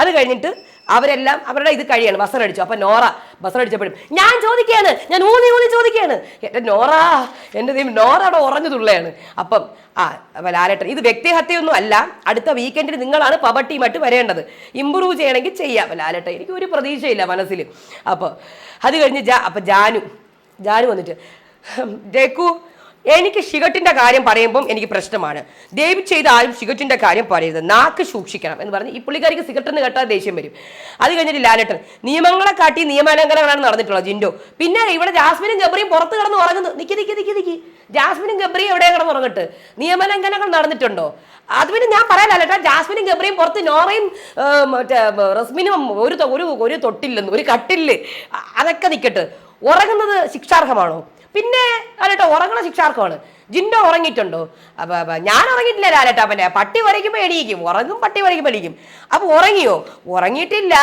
അത് കഴിഞ്ഞിട്ട് അവരെല്ലാം അവരുടെ ഇത് കഴിയാണ്. ബസറടിച്ചു അപ്പൊ നോറ ബസറടിച്ചപ്പോഴും ഞാൻ ചോദിക്കുകയാണ് ഞാൻ ഊന്നി ഊന്നി ചോദിക്കുകയാണ്. എന്റെ നോറ എന്റെ ദൈവം നോറ അവിടെ ഉറഞ്ഞു തുള്ളയാണ് അപ്പം ആ ലാലേട്ടൻ ഇത് വ്യക്തിഹത്യയൊന്നും അല്ല. അടുത്ത വീക്കെൻഡിൽ നിങ്ങളാണ് പവർ വരേണ്ടത്. ഇമ്പ്രൂവ് ചെയ്യണമെങ്കിൽ ചെയ്യാം. ലാലേട്ടൻ എനിക്ക് ഒരു പ്രതീക്ഷയില്ല മനസ്സിൽ. അപ്പോൾ അത് കഴിഞ്ഞ് ജാ അപ്പൊ ജാനു ജാനു വന്നിട്ട് "ഹും, രഘു എനിക്ക് ഷിഗട്ടിന്റെ കാര്യം പറയുമ്പം എനിക്ക് പ്രശ്നമാണ്. ദയവ് ചെയ്ത് ആരും ഷിഗട്ടിന്റെ കാര്യം പറയരുത്. നാക്ക് സൂക്ഷിക്കണം എന്ന് പറഞ്ഞ് ഈ പുള്ളിക്കാരിക്ക് സിഗരറ്റിന് കേട്ടാൽ ദേഷ്യം വരും. അത് കഴിഞ്ഞിട്ട് ലാലട്ടൻ നിയമങ്ങളെ കാട്ടി നിയമലംഘനങ്ങളാണ് നടന്നിട്ടുള്ളത് ജിൻഡോ. പിന്നെ ഇവിടെ ജാസ്മിനും ഗബ്രിയും പുറത്ത് കിടന്ന് ഉറങ്ങുന്നു. നിക്കി നിക്കി നിക്കി നിക്കി. ജാസ്മിനും ഗബ്രിയും എവിടെ കിടന്ന് ഉറങ്ങട്ട്? നിയമലംഘനങ്ങൾ നടന്നിട്ടുണ്ടോ? അത് പിന്നെ ഞാൻ പറയാനല്ലേട്ടാ ജാസ്മിനും ഗബ്രിയും പുറത്ത് നോറയും മറ്റേ റസ്മിനും ഒരു ഒരു ഒരു തൊട്ടില്ലെന്ന് ഒരു കട്ടിൽ അ- അതൊക്കെ നിക്കട്ട്. ഉറങ്ങുന്നത് ശിക്ഷാർഹമാണോ? പിന്നെ അലട്ടോ ഉറങ്ങണ ശിക്ഷാർക്കാണ്. ജിൻഡോ ഉറങ്ങിയിട്ടുണ്ടോ? അപ്പൊ ഞാൻ ഉറങ്ങിയിട്ടില്ല പിന്നെ പട്ടി വരയ്ക്കുമ്പോൾ എണീക്കും. ഉറങ്ങും പട്ടി വരയ്ക്കുമ്പോൾ എണീക്കും. അപ്പൊ ഉറങ്ങിയോ? ഉറങ്ങിയിട്ടില്ല.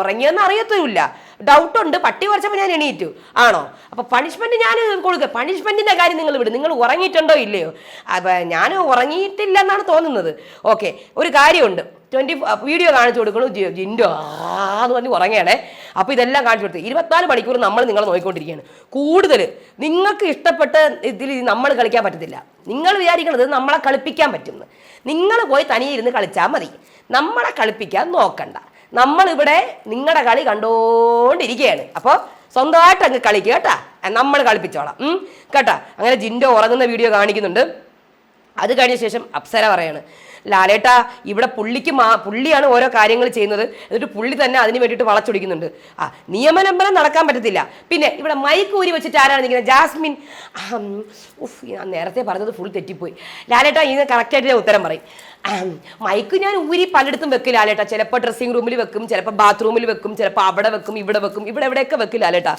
ഉറങ്ങിയെന്ന് അറിയത്തുമില്ല. ഡൗട്ട് ഉണ്ട് പട്ടി വരച്ചപ്പോൾ ഞാൻ എണീറ്റു. ആണോ? അപ്പൊ പണിഷ്മെന്റ് ഞാൻ കൊടുക്കുക പണിഷ്മെന്റിന്റെ കാര്യം നിങ്ങൾ വിടും. നിങ്ങൾ ഉറങ്ങിയിട്ടുണ്ടോ ഇല്ലയോ? അപ്പൊ ഞാൻ ഉറങ്ങിയിട്ടില്ല എന്നാണ് തോന്നുന്നത്. ഓക്കെ ഒരു കാര്യമുണ്ട്. ട്വന്റി വീഡിയോ കാണിച്ചു കൊടുക്കണു ജിൻഡോ. ആന്ന് പറഞ്ഞ് ഉറങ്ങുകയാണേ അപ്പോൾ ഇതെല്ലാം കാണിച്ചു കൊടുത്തു. ഇരുപത്തിനാല് മണിക്കൂർ നമ്മൾ നിങ്ങളെ നോക്കിക്കൊണ്ടിരിക്കുകയാണ് കൂടുതൽ നിങ്ങൾക്ക് ഇഷ്ടപ്പെട്ട ഇതിൽ നമ്മൾ കളിക്കാൻ പറ്റത്തില്ല. നിങ്ങൾ വിചാരിക്കുന്നത് നമ്മളെ കളിപ്പിക്കാൻ പറ്റുമെന്ന് നിങ്ങൾ പോയി തനിയെ ഇരുന്ന് കളിച്ചാൽ മതി. നമ്മളെ കളിപ്പിക്കാൻ നോക്കണ്ട. നമ്മളിവിടെ നിങ്ങളുടെ കളി കണ്ടോണ്ടിരിക്കുകയാണ്. അപ്പോൾ സ്വന്തമായിട്ട് അങ്ങ് കളിക്കുക കേട്ടാ. നമ്മൾ കളിപ്പിച്ചോളാം. കേട്ടാ? അങ്ങനെ ജിൻഡോ ഉറങ്ങുന്ന വീഡിയോ കാണിക്കുന്നുണ്ട്. അത് കഴിഞ്ഞ ശേഷം അപ്സര പറയാണ്. ലാലേട്ടാ ഇവിടെ പുള്ളിക്ക് മാ പുള്ളിയാണ് ഓരോ കാര്യങ്ങൾ ചെയ്യുന്നത്. എന്നിട്ട് പുള്ളി തന്നെ അതിന് വേണ്ടിയിട്ട് വളച്ചൊടിക്കുന്നുണ്ട്. ആ നിയമലംബനം നടക്കാൻ പറ്റത്തില്ല. പിന്നെ ഇവിടെ മൈക്ക് ഊരി വെച്ചിട്ട് ആരാണ് നിൽക്കുന്നത്? ജാസ്മിൻ. ഉഫ് ഞാൻ നേരത്തെ പറഞ്ഞത് ഫുൾ തെറ്റിപ്പോയി. ലാലേട്ടാ ഇതിന് കറക്റ്റായിട്ട് ഞാൻ ഉത്തരം പറയും. മൈക്ക് ഞാൻ ഊരി പലയിടത്തും വെക്കും ലാലേട്ടാ. ചിലപ്പോൾ ഡ്രസ്സിംഗ് റൂമിൽ വെക്കും ചിലപ്പോൾ ബാത്റൂമിൽ വെക്കും ചിലപ്പോൾ അവിടെ വെക്കും ഇവിടെ വെക്കും ഇവിടെ എവിടെയൊക്കെ വെക്കും ലാലേട്ടാ.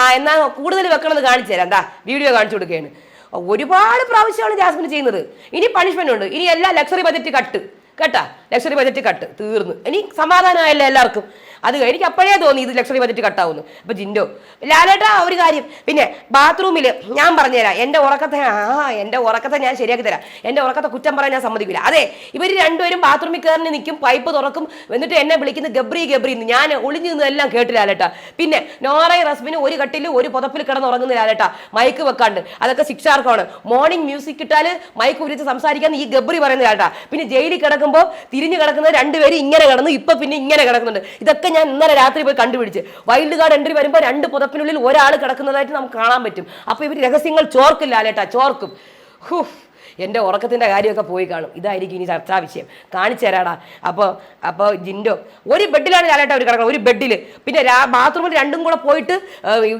ആ എന്നാൽ കൂടുതൽ വെക്കണമെന്ന് കാണിച്ചു തരാം. എന്താ വീഡിയോ കാണിച്ചു കൊടുക്കുകയാണ്. ഒരുപാട് പ്രാവശ്യമാണ് ജാസ്മിൻ ചെയ്യുന്നത്. ഇനി പണിഷ്മെന്റ് ഉണ്ട്. ഇനി എല്ലാ ലക്ഷറി ബജറ്റ് കട്ട് കേട്ടാ? ലക്ഷറി ബജറ്റ് കട്ട് തീർന്നു. ഇനി സമാധാനമായല്ലോ എല്ലാവർക്കും? അത് എനിക്ക് അപ്പോഴേ തോന്നി ഇത് ലക്ഷറി ബജറ്റ് കട്ടാവുന്നു അപ്പൊ ജിൻഡോ ലാലേട്ടാ ഒരു കാര്യം. പിന്നെ ബാത്റൂമിൽ ഞാൻ പറഞ്ഞുതരാം. എന്റെ ഉറക്കത്തെ ആ എന്റെ ഉറക്കത്തെ ഞാൻ ശരിയാക്കി തരാം. എന്റെ ഉറക്കത്തെ കുറ്റം പറയാൻ ഞാൻ സമ്മതിക്കില്ല അതെ ഇവർ രണ്ടുപേരും ബാത്റൂമിൽ കയറി നിൽക്കും പൈപ്പ് തുറക്കും. എന്നിട്ട് എന്നെ വിളിക്കുന്ന ഗബ്രി ഗബ്രി എന്ന്. ഞാൻ ഒളിഞ്ഞു നിന്നെല്ലാം കേട്ടു ലാലേട്ടാ. പിന്നെ നോറയും റസ്മിന് ഒരു കട്ടിൽ ഒരു പുതപ്പിൽ കിടന്ന് ഉറങ്ങുന്ന ലാലേട്ടാ. മൈക്ക് വെക്കാണ്ട്. അതൊക്കെ ശിക്ഷാർഹമാണ്. മോർണിംഗ് മ്യൂസിക് ഇട്ടാൽ മൈക്ക് ഉരിച്ച് സംസാരിക്കാൻ ഈ ഗബ്രി പറയുന്ന ലാലേട്ടാ. പിന്നെ ജയിലിൽ കിടക്കുമ്പോൾ തിരിഞ്ഞു കിടക്കുന്ന രണ്ടുപേരും ഇങ്ങനെ കിടന്നു. ഇപ്പൊ പിന്നെ ഇങ്ങനെ കിടക്കുന്നുണ്ട്. ഇതൊക്കെ ഞാൻ ഇന്നലെ രാത്രി പോയി കണ്ടുപിടിച്ച്. വൈൽഡ് കാർഡ് എൻട്രി വരുമ്പോൾ രണ്ട് പുതപ്പിനുള്ളിൽ ഒരാൾ കിടക്കുന്നതായിട്ട് നമുക്ക് കാണാൻ പറ്റും. അപ്പോൾ ഇവർ രഹസ്യങ്ങൾ ചോർക്കില്ല അല്ലേട്ടാ ചോർക്കും. ഹൂ എന്റെ ഉറക്കത്തിന്റെ കാര്യമൊക്കെ പോയി കാണും. ഇതായിരിക്കും ഇനി ചർച്ചാ വിഷയം. കാണിച്ചു തരാടാ. അപ്പോൾ അപ്പോൾ ജിൻഡോ ഒരു ബെഡിലാണ് ലാലേട്ട അവർ കിടക്കുന്നത്. ഒരു ബെഡിൽ പിന്നെ ബാത്റൂമിൽ രണ്ടും കൂടെ പോയിട്ട്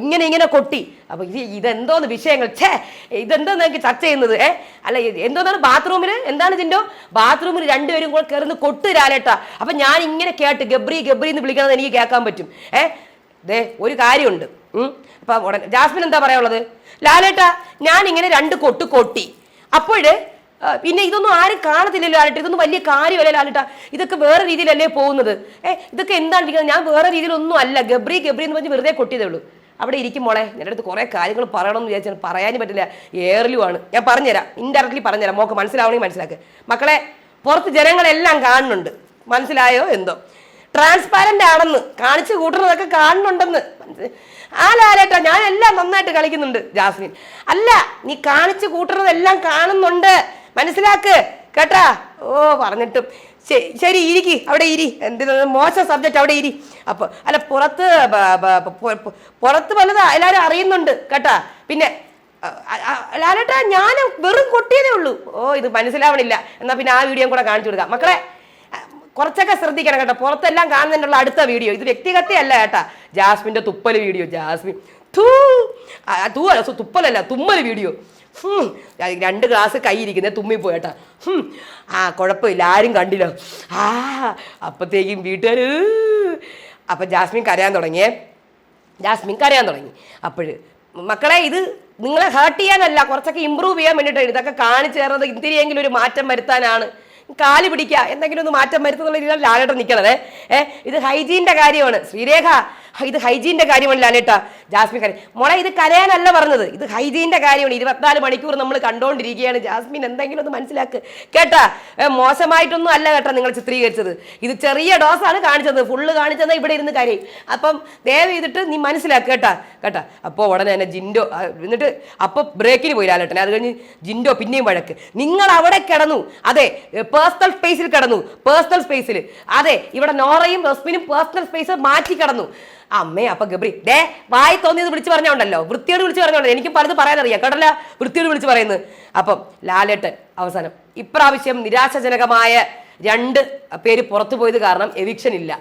ഇങ്ങനെ ഇങ്ങനെ കൊട്ടി. അപ്പോൾ ഇത് ഇതെന്തോന്ന് വിഷയങ്ങൾ? ഛേ ഇതെന്തോന്ന് എനിക്ക് ചർച്ച ചെയ്യുന്നത്? ഏ അല്ല എന്തോന്നാണ് ബാത്റൂമിൽ എന്താണ് ജിൻഡോ? ബാത്റൂമിൽ രണ്ടുപേരും കൂടെ കയറുന്ന കൊട്ട് ലാലേട്ട. അപ്പം ഞാൻ ഇങ്ങനെ കേട്ട് ഗബ്രി ഗബ്രി എന്ന് വിളിക്കണമെന്ന് എനിക്ക് കേൾക്കാൻ പറ്റും. ഏ ദേ ഒരു കാര്യമുണ്ട്. അപ്പൊ ഉടനെ ജാസ്മിൻ എന്താ പറയാനുള്ളത്? ലാലേട്ട ഞാൻ ഇങ്ങനെ രണ്ട് കൊട്ട് കൊട്ടി. അപ്പോഴ് പിന്നെ ഇതൊന്നും ആരും കാണത്തില്ലല്ലോ ലാലിട്ട ഇതൊന്നും വലിയ കാര്യമല്ല ലാലിട്ട ഇതൊക്കെ വേറെ രീതിയിലല്ലേ പോകുന്നത്. ഏ ഇതൊക്കെ എന്താണ് ഇരിക്കുന്നത്? ഞാൻ വേറെ രീതിയിലൊന്നും അല്ല. ഗബ്രി ഗബ്രി എന്ന് പറഞ്ഞ് വെറുതെ കൊട്ടിയതേ ഉള്ളൂ. അവിടെ മോളെ. എന്റെ അടുത്ത് കുറേ കാര്യങ്ങൾ പറയണം എന്ന് വിചാരിച്ചാൽ പറയാനും പറ്റില്ല. ഏറിലുമാണ് ഞാൻ പറഞ്ഞുതരാം. ഇൻഡയറക്ട്ലി പറഞ്ഞുതരാം. മോക്ക് മനസ്സിലാവണമെങ്കിൽ മനസ്സിലാക്ക്. മക്കളെ പുറത്ത് ജനങ്ങളെല്ലാം കാണുന്നുണ്ട്. മനസ്സിലായോ എന്തോ? ട്രാൻസ്പാരന്റ് ആണെന്ന്. കാണിച്ചു കൂട്ടുന്നതൊക്കെ കാണുന്നുണ്ടെന്ന്. ആ ഞാൻ എല്ലാം നന്നായിട്ട് കളിക്കുന്നുണ്ട് ജാസ്മിൻ. അല്ല നീ കാണിച്ചു കൂട്ടുന്നതെല്ലാം കാണുന്നുണ്ട്. മനസ്സിലാക്ക്? കേട്ടാ? ഓ പറഞ്ഞിട്ടും. ശരി ഇരിക്കി. അവിടെ ഇരി. എന്തിനാ മോശം സബ്ജക്റ്റ് അവിടെ ഇരി. അപ്പൊ അല്ല പുറത്ത് പുറത്ത് പലത് എല്ലാവരും അറിയുന്നുണ്ട് കേട്ടാ. പിന്നെ ലാലേട്ടാ ഞാൻ വെറും കൊട്ടിയതേ ഉള്ളൂ. ഓ ഇത് മനസ്സിലാവണില്ല. എന്നാ പിന്നെ ആ വീഡിയോ കൂടെ കാണിച്ചു കൊടുക്കാം. മക്കളെ കുറച്ചൊക്കെ ശ്രദ്ധിക്കണം കേട്ടോ. പുറത്തെല്ലാം കാണുന്നതിനുള്ള അടുത്ത വീഡിയോ. ഇത് വ്യക്തിഗതയല്ല കേട്ടാ. ജാസ്മിന്റെ തുപ്പൽ വീഡിയോ ജാസ്മിൻ. തൂ തൂ അല്ല തുപ്പലല്ല തുമ്മൽ വീഡിയോ. രണ്ട് ഗ്ലാസ് കൈ ഇരിക്കുന്നത് തുമ്മിപ്പോയി കേട്ടാ. ഹും, ആ കുഴപ്പമില്ല ആരും കണ്ടില്ല. ആ അപ്പത്തേക്കും വീട്ടുകാർ അപ്പം ജാസ്മിൻ കരയാൻ തുടങ്ങിയേ. ജാസ്മിൻ കരയാൻ തുടങ്ങി. അപ്പോൾ മക്കളെ ഇത് നിങ്ങളെ ഹേർട്ട് ചെയ്യാനല്ല കുറച്ചൊക്കെ ഇമ്പ്രൂവ് ചെയ്യാൻ വേണ്ടിയിട്ടാണ് ഇതൊക്കെ കാണിച്ചു തരുന്നത്. ഇത്തിരിയെങ്കിലും ഒരു മാറ്റം വരുത്താനാണ്. കാൽ പിടിക്കുക എന്തെങ്കിലും ഒന്ന് മാറ്റം വരുത്തുന്നുള്ള രീതിയിലാണ് ലാലേട്ടൻ നിൽക്കണത് ഏഹ് ഇത് ഹൈജീന്റെ കാര്യമാണ്. ശ്രീരേഖ ഇത് ഹൈജീന്റെ കാര്യമല്ലാണ് ലാലേട്ട ജാസ്മിൻ കാര്യം. മോളെ ഇത് കരയാനല്ല പറഞ്ഞത്. ഇത് ഹൈജീന്റെ കാര്യമാണ്. ഇരുപത്തിനാല് മണിക്കൂർ നമ്മൾ കണ്ടുകൊണ്ടിരിക്കുകയാണ് ജാസ്മിൻ എന്തെങ്കിലും ഒന്ന് മനസ്സിലാക്ക്. കേട്ടാ മോശമായിട്ടൊന്നും അല്ല കേട്ടോ നിങ്ങൾ ചിത്രീകരിച്ചത്. ഇത് ചെറിയ ഡോസാണ് കാണിച്ചത്. ഫുള്ള് കാണിച്ചത് ഇവിടെ ഇരുന്ന് കരയും. അപ്പം ദയവ് ചെയ്തിട്ട് നീ മനസ്സിലാക്ക് കേട്ടാ കേട്ടാ. അപ്പോൾ ഉടനെ തന്നെ ജിൻഡോ എന്നിട്ട് അപ്പോൾ ബ്രേക്കിന് പോയില്ല ലാലേട്ടൻ അത് കഴിഞ്ഞ് ജിൻഡോ പിന്നെയും വഴക്ക്. നിങ്ങൾ അവിടെ കിടന്നു. അതെ പേഴ്സണൽ സ്പേസിൽ കിടന്നു. പേഴ്സണൽ സ്പേസിൽ അതെ ഇവിടെ നോറയും റസ്മിനും പേഴ്സണൽ സ്പേസ് മാറ്റി കിടന്നു. അമ്മേ അപ്പൊ ഗബ്രി ഡേ വായി തോന്നിയത് വിളിച്ചു പറഞ്ഞോണ്ടല്ലോ. വൃത്തിയോട് വിളിച്ചു പറഞ്ഞോണ്ടല്ലോ. എനിക്ക് പലത് പറയാനറിയാം. കേട്ടല്ല? വൃത്തിയോട് വിളിച്ചു പറയുന്നത്. അപ്പം ലാലേട്ടൻ അവസാനം. ഇപ്രാവശ്യം നിരാശാജനകമായ രണ്ട് പേര് പുറത്തു പോയത് കാരണം എവിക്ഷൻ ഇല്ല.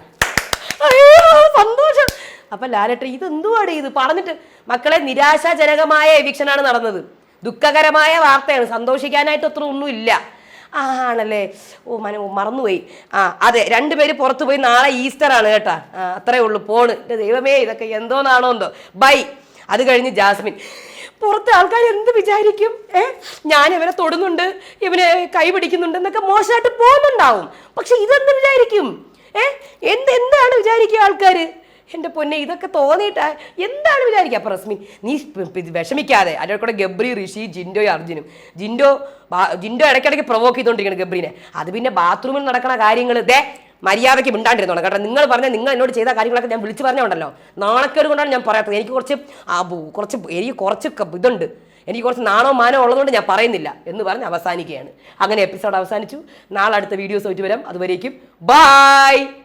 സന്തോഷം. അപ്പൊ ലാലേട്ടൻ ഇത് എന്തുവാണ് ഇത്? പറഞ്ഞിട്ട് മക്കളെ നിരാശാജനകമായ എവിക്ഷനാണ് നടന്നത്. ദുഃഖകരമായ വാർത്തയാണ്. സന്തോഷിക്കാനായിട്ട് അത്ര ഒന്നുമില്ല. ആ ആണല്ലേ ഓ മന മറന്നുപോയി. ആ അതെ രണ്ടുപേര് പുറത്തു പോയി നാളെ ഈസ്റ്റർ ആണ് കേട്ടാ അത്രേ ഉള്ളൂ പോണ്. എന്റെ ദൈവമേ ഇതൊക്കെ എന്തോന്നാണോ എന്തോ. ബൈ. അത് കഴിഞ്ഞ് ജാസ്മിൻ. പുറത്ത് ആൾക്കാർ എന്ത് വിചാരിക്കും? ഏ? ഞാൻ ഇവനെ തൊടുന്നുണ്ട് ഇവനെ കൈ പിടിക്കുന്നുണ്ട് എന്നൊക്കെ മോശമായിട്ട് പോകുന്നുണ്ടാവും. പക്ഷെ ഇതെന്ത് വിചാരിക്കും? ഏ? എന്ത് എന്താണ് വിചാരിക്കുക ആൾക്കാർ എന്റെ പൊന്നെ ഇതൊക്കെ തോന്നിയിട്ടാ? എന്താണ് വിചാരിക്കുക അപ്പം റസ്മിൻ നീ വിഷമിക്കാതെ. അതിന്റെ കൂടെ ഗബ്രി ഋഷി ജിൻഡോയും അർജുനും. ജിൻഡോ ജിൻഡോ ഇടയ്ക്കിടയ്ക്ക് പ്രൊവോക്ക് ചെയ്തുകൊണ്ടിരിക്കണം ഗബ്രീനെ. അത് പിന്നെ ബാത്റൂമിൽ നടക്കുന്ന കാര്യങ്ങൾ ദേ മര്യാദയ്ക്ക് മിണ്ടാണ്ടിരുന്നോണം കേട്ടോ. നിങ്ങൾ പറഞ്ഞ നിങ്ങൾ എന്നോട് ചെയ്ത കാര്യങ്ങളൊക്കെ ഞാൻ വിളിച്ചു പറഞ്ഞുണ്ടല്ലോ. നാണക്കേട് കൊണ്ടാണ് ഞാൻ പറയാത്തത് എനിക്ക് കുറച്ച് കുറച്ച് എനിക്ക് കുറച്ച് ഇതുണ്ട്. എനിക്ക് കുറച്ച് നാണോ മാനോ ഉള്ളതുകൊണ്ട് ഞാൻ പറയുന്നില്ല എന്ന് പറഞ്ഞ് അവസാനിക്കുകയാണ്. അങ്ങനെ എപ്പിസോഡ് അവസാനിച്ചു. നാളെ അടുത്ത വീഡിയോസ് ആയിട്ട് വരാം. അതുവരേക്കും ബായ്